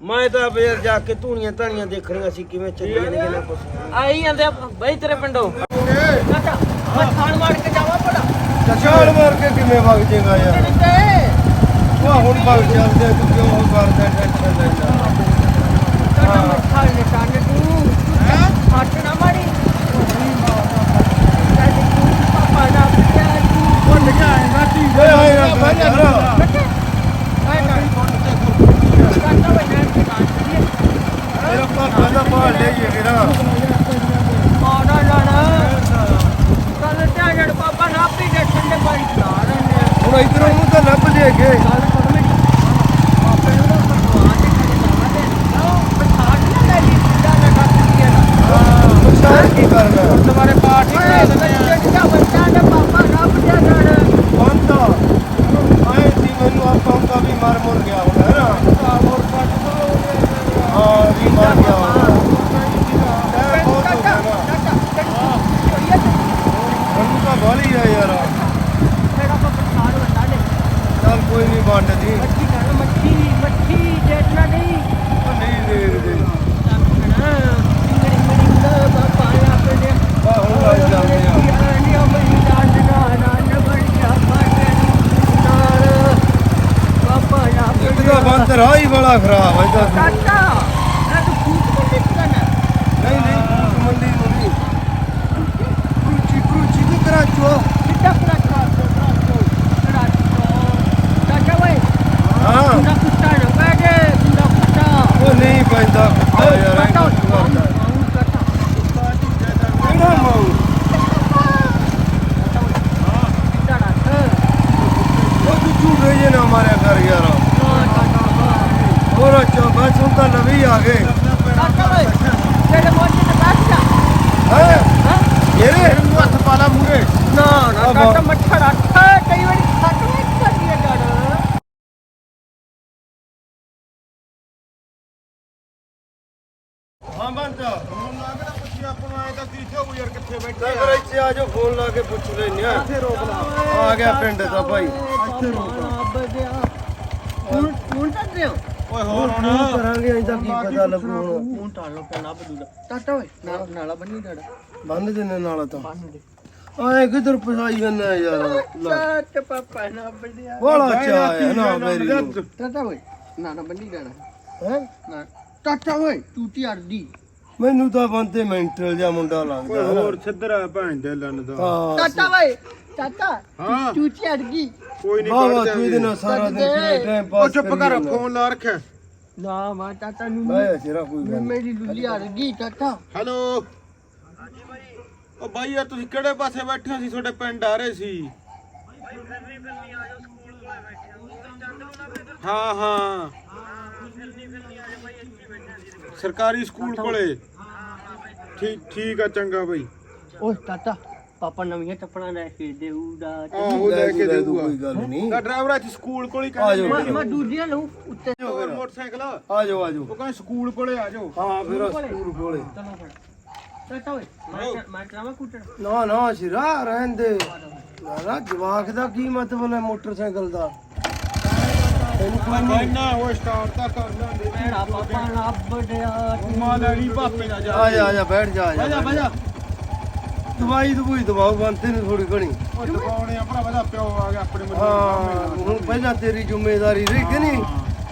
ਮੈਂ ਤਾਂ ਫੇਰ ਜਾ ਕੇ ਧੂਣੀਆਂ ਧਾਣੀਆਂ ਦੇਖਣੀਆਂ ਸੀ ਕਿਵੇਂ ਚੱਲੀਆਂ ਨੇ ਕਿਵੇਂ ਕੁਛ ਆਈ ਜਾਂਦੇ ਆ ਬਈ ਤੇਰੇ ਪਿੰਡੋਂ। ਕਾਕਾ ਮੈਂ ਖਾਣ ਮਾਰ ਕੇ ਜਾਵਾਂ ਬੜਾ ਛਾਲ ਮਾਰ ਕੇ ਕਿਵੇਂ ਵਗ ਜੇਗਾ ਯਾਰ? ਉਹ ਹੁਣ ਵਗ ਚੱਲਦੇ ਆ, ਤੂੰ ਕਿਉਂ ਕਰਦਾ ਟੈਨਸ਼ਨ ਲੈਂਦਾ ਕਾਕਾ ਮੈਂ ਖਾਣ ਨੇ ਕਾਣ ਤੂੰ ਹੈ? ਹੱਟ ਨਾ ਮਾਰੀ। ਪਾਪਾ ਨਾ ਪਿਆ ਤੂੰ ਭੁੱਲ ਜਾਏਗਾ ਤੂੰ ਓਏ ਹੋਏ ਨਾ ਬਹਿ ਜਾ ਯਾਰ। ਕਾਕਾ ਬਣਾ ਕੇ ਕਾਣ ਮੇਰਾ ਪਾਪਾ ਦਾ ਭਾਲ ਲੈ ਜੀ ਮੇਰਾ ਆਣਾ ਲਾਣਾ ਕੱਲ ਤੇ ਜੜ ਪਾਪਾ ਨਾ ਪੀ ਦੇ ਠੰਡੇ ਪਾਣੀ ਲਾ ਰਹੇ ਨੇ ਹੁਣ ਇਧਰੋਂ ਨੂੰ ਤਾਂ ਲੱਭ ਜੇ ਕੇ ਗੱਲ ਕਰ ਮੈਂ ਆਪੇ ਨੂੰ ਭਗਵਾਨ ਦੇ ਘਰੇ ਜਾਵਾਂ ਤੇ ਲਓ ਪਛਾਣ ਨਾ ਲੈ ਲਈ ਸਿੱਧਾ ਨਾ ਕਰ ਕੀ ਹੈ ਨੁਕਸਾਨ ਕੀ ਕਰਨਾ ਤੁਹਾਡੇ ਪਾਠ ਹੀ ਕਰਾ ਦਿੰਦੇ ਆ ਜਿਹੜਾ ਬੱਚਾ ਦਾ ਪਾਪਾ ਰੱਬ ਦੇ ਘਰ ਬੰਦਾ ਆਏ ਸੀ ਮੈਨੂੰ ਆਪਾਂ ਦਾ ਵੀ ਮਰ ਮੁਰ ਗਿਆ ਹੁਣ ਹੈ ਨਾ ਹੋਰ ਪੱਟ ਦੋ ਹਾਂ ਵੀ ਮਰ ਗਿਆ ਹੁਣ ਟਾਈਮ ਬਹੁਤ ਹੋ ਕਾਕਾ ਗਿਆ ਨਾ ਕਾਕਾ ਕਿਹੜੀ ਮੈਨੂੰ ਤਾਂ ਬਾਲੀ ਆ ਯਾਰ ਮੇਰਾ ਕੋ ਪਛਾਣ ਵੰਡਾ ਲੈ ਚੱਲ ਕੋਈ ਨਹੀਂ ਵੰਡਦੀ ਮੱਛੀ ਕਰ ਮੱਛੀ ਮੱਛੀ ਜੇਟਣਾ ਨਹੀਂ ਉਹ ਨਹੀਂ ਦੇਖਦੇ ਨਾ ਇੰਗੜੀ ਮੜੀ ਦਾ ਬਾਪਾ ਆਪਣੇ ਆ ਹੁਣ ਲੱਗ ਜਾਂਦੇ ਆ ਇੱਕ ਤਾਂ ਬੰਦ ਰਾਹ ਹੀ ਬੜਾ ਖਰਾਬ ਹੈ ਤਾਂ। ਨਹੀਂ ਨਹੀਂ ਫੂਕ ਮੰਡੀ ਨੂੰ ਨਹੀਂ। ਕੁਚੀ ਕੁਚੀ ਦੀ ਕਰਾ ਚੋ ਹਾਂ। ਉਹ ਨਹੀਂ ਪੈਂਦਾ ਕੁੱਤਾ ਯਾਰ ਐਂ ਕਿਉਂ ਕਰਦਾ ਕਿਹੜਾ ਮਾਊ ਉਹ ਤੂੰ ਝੂਠੇ ਜੇ ਨਾ ਮਾਰਿਆ ਕਰ ਯਾਰ। ਹੋਰ ਅੱਛਾ ਬਸ ਹੁਣ ਤਾਂ ਨਵੀਂ ਆ ਗਏ। ਹੈ? ਮੇਰੇ? ਨੂੰ ਹੱਥ ਪਾ ਲਾ ਮੂਰੇ ਨਾ ਨਾ ਕਾਟਾ ਮੱਠਾ ਰੱਖਾ ਕਈ ਵਾਰੀ ਖੱਟ ਵਿੱਚ ਕਰਦੀ ਹੈ ਡੜ ਹਾਂ ਬੰਦ। ਹੁਣ ਲੱਗਦਾ ਪੁੱਛੀ ਆਪਾਂ ਨੂੰ ਆਏ ਤਾਂ ਹੋ ਯਾਰ ਕਿੱਥੇ ਬੈਠੇ ਆ। ਇੱਥੇ ਆ ਜਾਓ ਫੋਨ ਲਾ ਕੇ ਪੁੱਛ ਲੈਨੇ ਆ ਇੱਥੇ ਰੋਕ ਲਾ। ਆ ਗਿਆ ਪਿੰਡ ਦਾ ਭਾਈ। ਇੱਥੇ ਰੁਕ ਹੁਣ ਹੁਣ ਤਾਂ ਦਿਓ ਓਏ ਹੋਰ ਹੁਣ ਕਰਾਂਗੇ ਐਂ ਤਾਂ ਕੀ ਪਤਾ ਲੱਗੂ। ਹੁਣ ਹੁਣ ਟਾਲ ਲੋ ਪੈਣਾ ਬਦੂਦਾ ਟਾਟਾ ਓਏ ਨਾ ਨਾਲਾ ਬੰਨੀ ਡੜ ਬੰਨ ਦਿੰਨੇ ਨਾਲ ਤਾਂ। ਬੰਨ ਦੇ। ਆਏ ਕਿਧਰ ਫਸਾਈ ਜਾਂਦਾ ਯਾਰ? ਲੈ। ਸੱਚ ਪਾਪਾ ਨਾ ਬੰਦਿਆ ਬੋਲਾ ਚਾ ਹੈ ਨਾ ਮੇਰੀ ਟਾਟਾ ਓਏ ਨਾ ਨਾ ਬੰਨੀ ਡੜ ਹੈ? ਨਾ। ਟਾਟਾ ਓਏ ਟੂਟੀ ਅੜਦੀ। ਮੈਨੂੰ ਤਾਂ ਬੰਦੇ ਮੈਂਟਲ ਜਿਹਾ ਮੁੰਡਾ ਲੱਗਦਾ ਹੋਰ ਸਿੱਧਰਾ ਭੈਣ ਦੇ ਲੰਨ ਦਾ। ਹਾਂ ਟਾਟਾ ਓਏ ਟਾਟਾ ਹਾਂ। ਕੋਈ ਨਹੀਂ ਬਾਬਾ ਤੂੰ ਇਹਦੇ ਨਾਲ ਸਾਰਾ ਦਿਨ ਕਿਵੇਂ ਟਾਈਮ ਉਹ ਪਾਸ ਚੁੱਪ ਕਰ ਫੋਨ ਲਾ ਰੱਖਿਆ। ਨਾ ਮਾ ਟਾਟਾ ਨੂੰ ਬਾਇਆ ਤੇਰਾ ਕੋਈ ਗੱਲ ਨੀ। ਮੇਰੀ ਲੁੱਲੀ ਅੜਦੀ ਟਾਟਾ ਹੈਲੋ। ਉਹ ਬਾਈ ਯਾਰ ਤੁਸੀਂ ਕਿਹੜੇ ਪਾਸੇ ਬੈਠੇ ਸੀ ਤੁਹਾਡੇ ਪਿੰਡ ਆ ਰਹੇ ਸੀ। ਹਾਂ ਹਾਂ। ਸਰਕਾਰੀ ਸਕੂਲ ਕੋਲੇ। ਠੀਕ ਠੀਕ ਆ ਚੰਗਾ ਬਾਈ। ਓਏ ਟਾਟਾ ਪਾਪਾ ਨਵੀਆਂ ਚੱਪਲਾਂ ਲੈ ਕੇ ਦੇਊਗਾ ਆਹੋ ਲੈ ਕੇ ਦੂ ਦੇਊਗਾ। ਕੋਈ ਗੱਲ ਨਹੀਂ। ਦਾ ਡਰਾਈਵਰ ਇੱਥੇ ਸਕੂਲ ਕੋਲ ਹੀ ਆ ਜਾਓ। ਕਹਿੰਦੇ ਮੈਂ ਦੂਜੀਆਂ ਲਊ ਉੱਤੇ ਹੋਰ ਮੋਟਰਸਾਈਕਲ। ਆ ਆ ਜਾਓ ਆ ਜਾਓ। ਉਹ ਕਹਿੰਦੇ ਸਕੂਲ ਕੋਲੇ ਆ ਜਾਓ। ਹਾਂ ਫਿਰ ਸਕੂਲ ਕੋਲੇ। ਚਲੋ ਫਿਰ। ਟਾਟਾ ਓਏ ਮੈਂ ਮੈਂ ਕਰਾਵਾਂ ਕੁੱਟਣ ਨਾ ਨਾ ਸ਼ਿਰਾ ਰਹਿਣ ਦੇ। ਨਾ ਜਵਾਕ ਦਾ ਕੀ ਮਤਲਬ ਹੈ ਮੋਟਰਸਾਈਕਲ ਦਾ? ਤੈਨੂੰ ਕੋਈ ਨਹੀਂ। ਨਾ ਉਹ ਸਟਾਰਟ ਤਾਂ ਕਰ ਲੈਂਦੇ ਮੇਰਾ ਪਾਪਾ ਰੱਬ ਦਿਆ ਮਾ ਲੈਣੀ ਭਾਪੇ ਦਾ ਜਾ। ਆ ਜਾ ਆ ਜਾ ਬੈਠ ਜਾ ਆ ਜਾ। ਜਾ। ਦਵਾਈ ਦਵਾਈ ਦਵਾਓ ਬੰਦੇ ਨੂੰ ਥੋੜੀ ਘਣੀ। ਉਹ ਦਬਾਉਣੇ ਆ ਭਰਾਵਾ ਦਾ ਪਿਓ ਆ ਗਿਆ ਆਪਣੇ ਮੱਥੇ ਹਾਂ ਹੁਣ ਪਹਿਲਾਂ ਤੇਰੀ ਜ਼ਿੰਮੇਵਾਰੀ ਰਹੀ ਕਿ ਨਹੀਂ?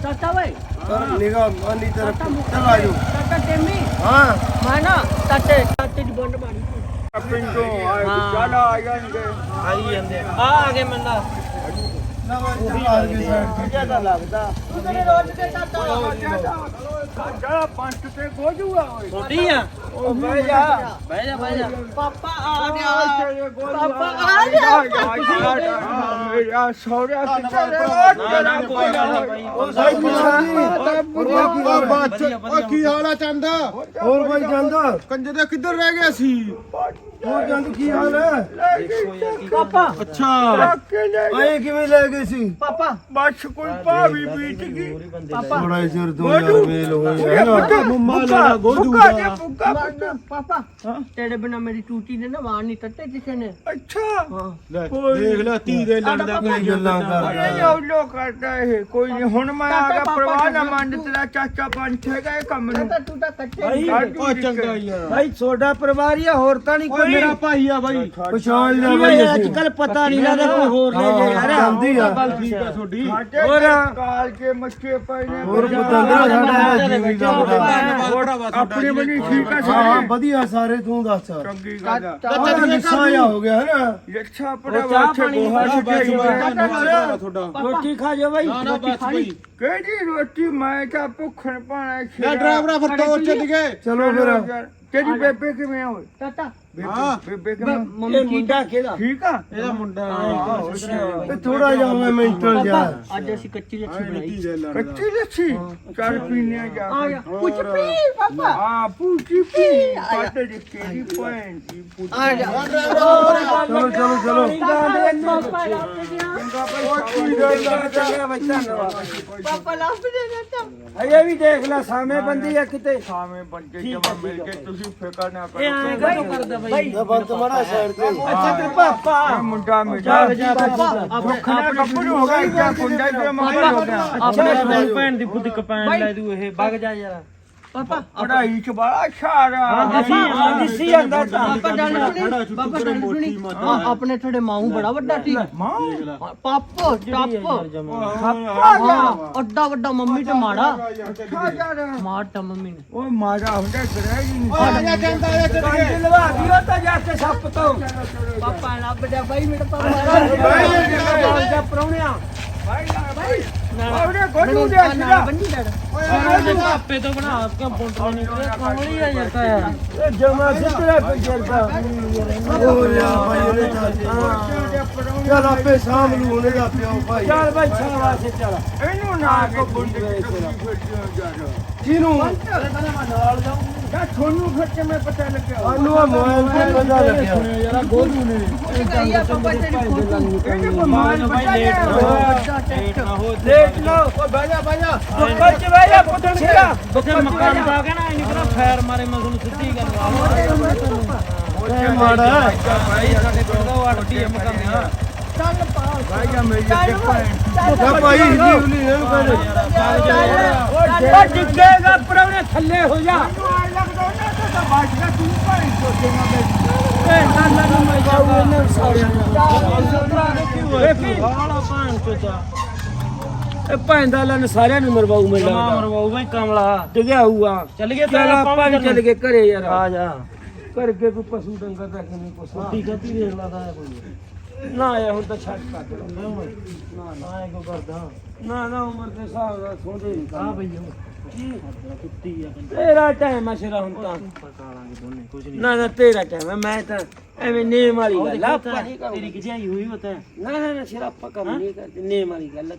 ਟਾਟਾ ਓਏ ਕਰ ਨਿਗਾਹ ਮਾਨੀ ਤਰਫ ਚੱਲ ਆ ਜਾਓ ਟਾਟਾ ਟੇਮੀ। ਹਾਂ। ਮੈਂ ਨਾ ਟਾਟੇ ਟਾਟੇ ਦੀ ਬੰਡ ਮਾਰੀ ਪਿੰਡੋਂ ਆਏ ਹਾਂ। ਚੱਲ ਆ ਜਾਣਗੇ ਆਈ ਜਾਂਦੇ। ਆ ਆ ਗਏ ਮੰਦਾ ਸਾਡਾ ਪੰਜ ਤੇ ਗੋਜੂਆ ਓਏ ਛੋਟੀ ਆ। ਉਹ ਬਹਿ ਜਾ। ਬਹਿ ਜਾ ਬਹਿ ਜਾ। ਪਾਪਾ ਆ ਗਿਆ। ਪਾਪਾ ਆ ਗਿਆ। ਮੇਰਾ ਸੌਰਿਆ ਕਿੱਥੇ ਨਾ ਨਾ ਕੋਈ ਗੱਲ ਨਹੀਂ ਬਾਈ ਉਹ ਸਾਈ ਵਧੀਆ, ਕੀ ਹਾਲ ਆ ਚੰਦਾ? ਹੋਰ ਬਾਈ ਜਾਂਦਾ ਕੰਜੇ ਦੇ ਕਿੱਧਰ ਰਹਿ ਗਿਆ ਸੀ? ਹੋਰ ਜੰਦ ਕੀ ਹਾਲ ਹੈ? ਪਾਪਾ। ਅੱਛਾ। ਆਏ ਕਿਵੇਂ ਲੈ ਗਏ ਸੀ? ਪਾਪਾ। ਬਸ ਕੋਈ ਭਾਵੀ ਬੀਤ ਗਈ। ਪਾਪਾ। ਬੜਾ ਚਿਰ ਦੋ ਯਾਰ ਮੇਲ ਹੋਏ ਹੈ ਨਾ ਮੰਮਾ ਲੈਣਾ ਗੋਦੂਗਾ ਪੁੱਕਾ ਪਾਪਾ ਤੇਰੇ ਬਿਨਾ ਮੇਰੀ ਟੂਟੀ ਨੇ ਨਾ ਮਾਰ ਨਹੀਂ ਤੱਤੇ ਕਿਸੇ ਨੇ। ਅੱਛਾ। ਲੈ, ਦੇਖ ਲੈ ਤੀ ਦੇ ਲੜਦਾ ਕੋਈ ਗੱਲਾਂ ਕਰਦਾ। ਇਹ ਜੋ ਲੋ ਕਰਦਾ ਇਹ। ਕੋਈ ਨਹੀਂ ਹੁਣ ਮੈਂ ਆ ਗਿਆ ਪਰਵਾਹ ਨਾ ਮੰਨ ਤੇਰਾ ਚਾਚਾ ਪੰਥ ਹੈਗਾ ਇਹ ਕੰਮ ਨੂੰ। ਤਾਂ ਤੂੰ ਕੱਟੇ ਉਹ ਚੰਗਾ ਯਾਰ। ਭਾਈ ਛੋਡਾ ਪਰਿਵਾਰ ਹੀ ਹੋਰ ਤਾਂ ਨਹੀਂ ਓਏ ਮੇਰਾ ਭਾਈ। ਆ ਬਾਈ। ਪਛਾਣ ਲਿਆ ਬਾਈ ਅਸੀਂ। ਕੱਲ ਪਤਾ ਨਹੀਂ ਲੱਗਦਾ ਕੋਈ ਹੋਰ ਲੈ ਹਾਂ, ਜਾ। ਜਾਂਦੀ ਆ। ਗੱਲ ਠੀਕ ਆ ਤੁਹਾਡੀ। ਹੋਰ ਕਾਲ ਕੇ ਮੱਛੇ ਪਏ ਨੇ। ਹੋਰ ਪਤੰਦਰਾ ਸਾਡਾ ਜੀਵੀ ਦਾ ਬੜਾ ਆਪਣੀ ਬਣੀ ਠੀਕ ਆ ਹਾਂ ਸਾਰੇ। ਵਧੀਆ ਸਾਰੇ ਤੂੰ ਦੱਸ ਚੰਗੀ ਗੱਲ ਆ। ਨਿੱਸਾ ਜਾ ਹੋ ਗਿਆ ਹੈ ਨਾ? ਲੱਛਾ ਪੜਾ ਵਾਛੇ ਗੋਹਾ ਛੱਡਿਆ ਤੁਹਾਡਾ। ਰੋਟੀ ਖਾ ਜਾ ਬਾਈ। ਨਾ ਬਸ ਬਾਈ। ਕਿਹੜੀ ਰੋਟੀ? ਮੈਂ ਤਾਂ ਭੁੱਖਣ ਪਾਣਾ ਲੈ ਡਰਾਈਵਰਾ ਫਿਰ ਚੱਲ ਗਏ ਚਲੋ ਫਿਰ ਤੇਰੀ ਬੇਬੇ ਕਿਵੇਂ ਹੋਈ ਤਾਤਾ ਹਾਂ। ਬੇਬੇ ਕਿਵੇਂ? ਮੰਮੀ ਠੀਕ ਆ ਕਿਹੜਾ ਠੀਕ ਆ? ਇਹਦਾ ਮੁੰਡਾ ਇਹ ਥੋੜਾ ਜਿਹਾ ਮੈਂ ਮੈਂਟਲ ਜਾ ਅੱਜ ਅਸੀਂ ਕੱਚੀ ਲੱਛੀ ਬਣਾਈ। ਦੇ। ਕੱਚੀ ਲੱਛੀ ਚੱਲ ਪੀਨੇ ਆ ਜਾ ਆ ਕੁਝ ਪੀ ਪਾਪਾ। ਆ ਪੂਚੀ ਪੀ ਪਾਟੇ ਦੀ ਕਿਹੜੀ ਦੀ ਪੂਚੀ ਆ ਜਾ। ਚਲੋ ਚਲੋ ਚਲੋ। ਪਾਪਾ ਲੱਭ ਲੱਭ ਗਿਆ ਅਜੇ ਵੀ ਦੇਖ ਲੈ ਸਾਵੇਂ ਬੰਦੀ ਆ ਕਿਤੇ। ਸਾਵੇਂ ਬੰਦੇ ਜਮਾ ਮਿਲ ਕੇ ਤੁਸੀਂ ਫਿਕਰ ਨਾ ਕਰੋ ਇਹ ਐਂ ਕਦੋਂ ਕਰਦਾ ਬਾਈ? ਬੰਦ ਮੜਾ ਸਾਈਡ ਤੇ। ਅੱਛਾ ਤੇ ਪਾਪਾ। ਇਹ ਮੁੰਡਾ ਮੇਰਾ ਦੁੱਖ ਨਾਲ ਕੱਪੜੂ ਹੋ ਗਿਆ ਕਿਆ ਕੁੰਡਾ ਜਿਹਾ ਮਗਰ ਹੋ ਗਿਆ। ਆਪਣੇ ਭੈਣ ਦੀ ਕਪੈਣ ਲੈ ਦੂ ਇਹ ਵਗ ਜਾ ਯਾਰ। ਪਾਪਾ ਪੜਾਈ ਚ ਬੜਾ ਛਾਰਾ ਦਿਸੀ ਹਾਂ, ਦਿਸੀ ਜਾਂਦਾ ਤਾਂ ਪਾਪਾ ਡਾਲ ਸੁਣੀ ਪਾਪਾ ਡਾਲ ਸੁਣੀ ਆ, ਆਪਣੇ ਤੁਹਾਡੇ ਮਾਊ ਬੜਾ ਵੱਡਾ ਸੀ ਮਾਂ ਪਾਪੋ ਟੱਪ ਖੱਪਾ ਜਾ ਹਾਂ ਅੱਡਾ ਵੱਡਾ ਮੰਮੀ ਤੇ ਮਾੜਾ ਖਾ ਜਾ ਮਾਰਤਾ ਮੰਮੀ ਨੇ ਓਏ ਮਾਰਾ ਹੁੰਦਾ ਗਰਹਿ ਹੀ ਨਹੀਂ ਆ ਜਾ ਚੰਦਾ ਇਹ ਚੱਲ ਗਏ ਕੰਜ ਲਵਾ ਦਿਓ ਤਾਂ ਜਾ ਕੇ ਸੱਪ ਤੋਂ ਪਾਪਾ ਲੱਭ ਜਾ ਬਾਈ ਮੇਰਾ ਪਾਪਾ ਜਾ ਪਰੌਣਿਆ ਭਾਈ ਭਾਈ ਮੈਨੂੰ ਗੋਡੂ ਦੇ ਨਾਲ ਸਿਰਾ ਬੰਨੀ ਡੜ ਉਹਦੇ ਪਾਪੇ ਤੋਂ ਬਣਾ ਕੇ ਬੁੰਟਾ ਨਹੀਂ ਕਰੇ ਕਮਲੀ ਆ ਯਾਰ ਇਹ ਜਮਾ ਸਿੱਧਰਾ ਪਿੰਜਰਦਾ ਹੋ ਜਾ ਭਾਈ ਉਹਨੇ ਚੱਲ ਆਪੇ ਸਾਂਭ ਲੂ ਉਹਨੇ ਦਾ ਪਿਓ ਭਾਈ। ਚੱਲ ਭਾਈ ਛਾਵਾ ਸੇ ਚੱਲ। ਇਹਨੂੰ ਨਾ ਕੋ ਬੁੰਡ ਕੇ ਕਿਨੂੰ ਜਾ ਤੁਹਾਨੂੰ ਖੱਟੇ ਮੈਂ ਪਤਾ ਲੱਗਿਆ? ਸਾਨੂੰ ਆ ਮੋਬਾਈਲ ਤੇ ਪਤਾ ਲੱਗਿਆ। ਯਾਰ ਗੋਲੂ ਨੇ। ਕਹੀਆ ਪਾਪਾ ਤੇਰੀ ਫੋਟੋ। ਇਹਨੇ ਬਿਮਾਰ ਭਾਈ ਬੱਚਾ ਲੇਟ ਨਾ ਹੋ ਲੇਟ ਨਾ ਹੋ ਬਹਿ ਜਾ ਬਹਿ ਜਾ। ਬੱਕਲ ਚ ਬਹਿ ਜਾ ਮਕਾਨ ਪਾ ਕੇ ਨਾ ਇਹ ਫੈਰ ਮਾਰੇ ਮੈਂ ਤੁਹਾਨੂੰ ਸਿੱਧੀ ਗੱਲ ਆ ਇਹ ਮਾੜਾ ਹੈ। ਭਾਈ ਸਾਡੇ ਪਿੰਡ ਦਾ ਅੱਡੀ ਆ ਮਕਾਨ ਚੱਲ ਪਾ ਬਹਿ ਜਾ ਮੇਰੀ ਤੇ ਭੈਣ ਭਾਈ ਹਿੱਲੀ ਹੁਲੀ ਇਹਨੂੰ ਕਹਿੰਦੇ ਓ ਡਿੱਗੇਗਾ ਪਰਵਣੇ ਥੱਲੇ ਹੋ ਜਾ। ਇਹ ਭਾਣ ਦਾ ਲਨ ਸਾਰਿਆਂ ਨੂੰ ਮਰਵਾਉ ਮੈਂ ਜਮਾ ਮਰਵਾਉ ਬਈ ਕਮਲਾ। ਡਿਗਿਆ ਚੱਲ ਗਏ ਚੱਲ ਆਪਾਂ ਵੀ ਚੱਲ ਗਏ ਘਰੇ ਯਾਰ। ਆ ਜਾ। ਕਰਕੇ ਕੋਈ ਪਸ਼ੂ ਡੰਗਰ ਦਾ ਕਿਵੇਂ ਕੁਛ ਛੋਟੀ ਗਤੀ ਦੇਖ ਲਾਦਾ ਕੋਈ। ਨਾ ਆਇਆ ਹੁਣ ਤਾਂ ਛੱਡ ਕੱਟ ਲਓ। ਨਾ ਨਾ ਇਹ ਕੋ ਕਰਦਾ ਨਾ ਨਾ ਉਮਰ ਦੇ ਹਿਸਾਬ ਨਾਲ ਕੀ? ਕੁੱਤੀ ਆ ਬੰਦਾ। ਤੇਰਾ ਟਾਈਮ ਆ ਸਿਰਾ ਹੁਣ ਤਾਂ। ਨਹੀਂ ਨਾ ਨਾ ਤੇਰਾ ਟਾਈਮ ਹੈ ਮੈਂ ਤਾਂ ਐਵੇਂ ਨੇਮ ਵਾਲੀ ਗੱਲ ਆ, ਨਹੀਂ ਤੇਰੀ ਕਰਨੀ। ਗਿਜਾਈ ਹੋਈ ਹੋਤਾ ਨਾ ਨਾ ਨਾ ਸਿਰਾ ਆਪਾਂ ਕੰਮ ਨਹੀਂ ਕਰਦੇ ਨੇਮ ਵਾਲੀ ਗੱਲ।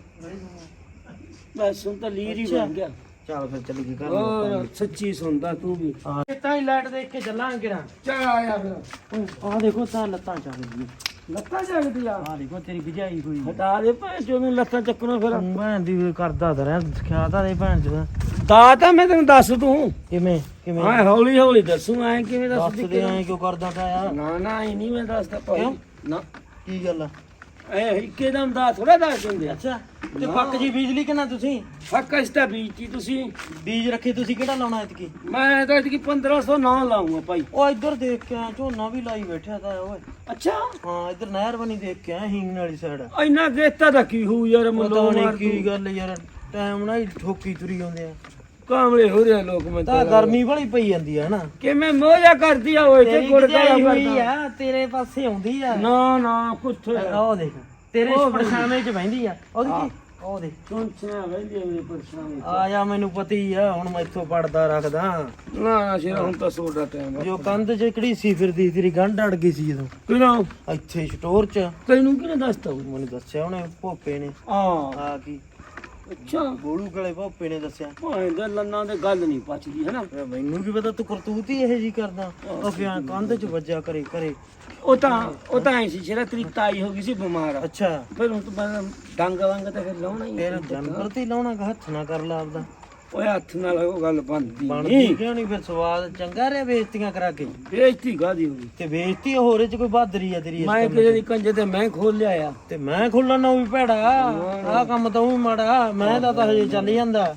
ਬਸ ਹੁਣ ਤਾਂ ਲੀਰ ਹੀ ਬਣ ਗਿਆ। ਚੱਲ ਫਿਰ ਚੱਲ ਕੀ ਕਰ ਸੱਚੀ ਸੁਣਦਾ ਤੂੰ ਵੀ। ਤਾਂ ਹੀ ਲਾਈਟ ਦੇਖ ਕੇ ਚੱਲਾਂਗੇ ਨਾ ਚੱਲ ਆਇਆ ਫਿਰ। ਆ ਦੇਖੋ ਤਾਂ ਲੱਤਾਂ ਚੱਲ ਗਈਆਂ। ਲੱਤਾਂ ਜਗਦੀ ਆ ਦੇਖੋ ਤੇਰੀ ਗਿਜਾਈ ਹੋਈ ਹਟਾ ਦੇ ਭਾਂ ਜੋ ਨੂੰ ਲੱਤਾਂ ਚੱਕਣੋਂ ਫਿਰ। ਭੈਣ ਦੀ ਕਰਦਾ ਤਾਂ ਰਹਿ ਸਿਖਿਆ ਤਾਂ ਦੇ ਭੈਣ ਚ ਦਾ ਤਾਂ ਮੈਂ ਤੈਨੂੰ ਦੱਸ ਦੂੰ ਕਿਵੇਂ ਕਿਵੇਂ? ਹਾਂ ਹੌਲੀ ਹੌਲੀ ਦੱਸੂ ਐ ਕਿਵੇਂ ਦੱਸ ਦੇ ਐਂ ਕਿਉਂ ਕਰਦਾ ਤਾ ਯਾਰ? ਨਾ ਨਾ ਇਹ ਨਹੀਂ ਮੈਂ ਦੱਸਦਾ ਭਾਈ? ਨਾ। ਕੀ ਗੱਲ ਆ? ਐ ਇੱਕਦਮ ਦਾ ਥੋੜਾ ਦਿੰਦੇ ਆ। ਅੱਛਾ। ਤੇ ਪੱਕ ਜੀ ਬਿਜਲੀ ਕਿੰਨਾ ਤੁਸੀਂ? ਫੱਕ ਇਸਤਾ ਬੀਜੀ ਤੁਸੀਂ। ਬੀਜ ਰੱਖੇ ਤੁਸੀਂ ਕਿਹੜਾ ਲਾਉਣਾ ਇਤਕੀ ਮੈਂ ਤਾਂ ਇਤਕੀ 1500 ਨਾ ਲਾਉਂਗਾ ਭਾਈ। ਉਹ ਇੱਧਰ ਦੇਖ ਕੇ ਆ ਝੋਨਾ ਵੀ ਲਾਈ ਬੈਠਿਆ ਤਾਂ ਓਏ। ਅੱਛਾ। ਹਾਂ ਇੱਧਰ ਨਹਿਰ ਬਣੀ ਦੇਖ ਕੇ ਆ ਹੀਂਗ ਵਾਲੀ ਸਾਈਡ ਇੰਨਾ ਗੇਤਾ ਦਾ ਕੀ ਹੋਊ ਯਾਰ ਪਤਾ ਮੱਲੋ ਨਹੀਂ ਕੀ ਗੱਲ ਯਾਰ ਟਾਈਮ ਨਾਲ ਹੀ ਠੋਕੀ ਤੁਰੀ ਜਾਂਦੇ ਆ। ਕਾਮਲੇ ਹੋ ਰਿਹਾ ਲੋਕ ਮੈਂ ਤਾਂ ਗਰਮੀ ਬੜੀ ਪਈ ਜਾਂਦੀ ਆ ਨਾ? ਕਿਵੇਂ ਮੋਜਾ ਕਰਦੀ ਆ ਓਏ ਤੇ ਤੇਰੀ ਗੁੜ ਦਾ ਹੋਈ ਆ ਤੇਰੇ ਪਾਸੇ ਆਉਂਦੀ ਆ। ਨਾ ਨਾ ਕੁੱਥੇ ਉਹ ਦੇਖ ਤੇਰੇ ਪਰਛਾਵੇਂ 'ਚ ਬਹਿੰਦੀ ਆ। ਉਹਦੀ ਕੀ? ਉਹ ਦੇ ਸੁਣਛਿਆ ਵੇਲੀ ਮੇਰੀ ਪਰੇਸ਼ਾਨੀ ਆ ਜਾ ਮੈਨੂੰ ਪਤਾ ਆ ਹੁਣ ਮੈਂ ਇੱਥੋਂ ਪੜਦਾ ਰੱਖਦਾ। ਨਾ ਨਾ ਸ਼ੇਰਾ ਹੁਣ ਤਾਂ ਸੋਡਾ ਟਾਈਮ ਆ। ਜੋ ਕੰਧ 'ਚ ਕਿਹੜੀ ਸੀ ਫਿਰਦੀ ਤੇਰੀ ਗੰਢ ਅੜ ਗਈ ਸੀ ਜਦੋਂ। ਕਿਉਂ ਇੱਥੇ ਸਟੋਰ 'ਚ। ਤੈਨੂੰ ਕਿਹਨੇ ਦੱਸਤਾ? ਮੈਨੂੰ ਦੱਸਿਆ ਉਹਨੇ ਭੋਪੇ ਨੇ। ਆ ਆ ਕੀ? ਅੱਛਾ। ਗੋਲੂ ਕਲੇ ਭੋਪੇ ਨੇ ਦੱਸਿਆ। ਭਾਵੇਂ ਦੇ ਲੰਨਾਂ ਦੇ ਗੱਲ ਨਹੀਂ ਪਚਦੀ ਹੈ ਨਾ? ਫਿਰ ਮੈਨੂੰ ਕੀ ਪਤਾ ਤੂੰ ਕਰਤੂਤ ਹੀ ਇਹ ਜੀ ਕਰਦਾ। ਉਹ ਫਿਆਂ ਕੰਧ 'ਚ ਵੱਜਿਆ ਕਰੇ ਕਰੇ। ਉਹ ਤਾਂ ਉਹ ਤਾਂ ਐ ਸੀ ਸ਼ੇਰਾ ਤੇਰੀ ਤਾਈ ਹੋ ਗਈ ਸੀ ਬਿਮਾਰ। ਅੱਛਾ। ਫਿਰ ਹੁਣ ਤੂੰ ਡੰਗ ਵੰਗ ਤਾਂ ਫਿਰ ਲਾਉਣਾ ਹੀ ਤੇਰਾ ਜਨਮਰ ਤੇ ਹੀ ਲਾਉਣਾ ਗਾ, ਹੱਥ ਨਾ ਕਰ ਲਾ ਆਪਦਾ। ਓਏ ਹੱਥ ਨਾਲ ਉਹ ਗੱਲ ਬਣਦੀ ਬਣਦੀ ਨਹੀਂ। ਕਿਉਂ ਨਹੀਂ? ਫਿਰ ਸਵਾਦ ਚੰਗਾ ਰਿਹਾ ਬੇਇੱਜ਼ਤੀਆਂ ਕਰਾ ਕੇ? ਬੇਇੱਜ਼ਤੀ ਗਾਦੀ ਹੋ ਗਈ? ਤੇ ਬੇਇੱਜ਼ਤੀ ਹੋਰੇ 'ਚ ਕੋਈ ਬਹਾਦਰੀ ਆ ਤੇਰੀ ਇਸ ਮੈਂ ਕੰਮ ਕਿਸੇ ਦੀ ਕੰਜੇ ਤੇ ਮੈਂ ਖੋਲ ਲਿਆ ਆ। ਤੇ ਮੈਂ ਖੁੱਲਣ ਨੂੰ ਵੀ ਭੈੜਾ। ਆਹ ਕੰਮ ਤਾਂ ਉਹ ਮਾੜਾ। ਮੈਂ ਦਾ ਤਾਂ ਹਜੇ ਚੱਲ ਜਾਂਦਾ।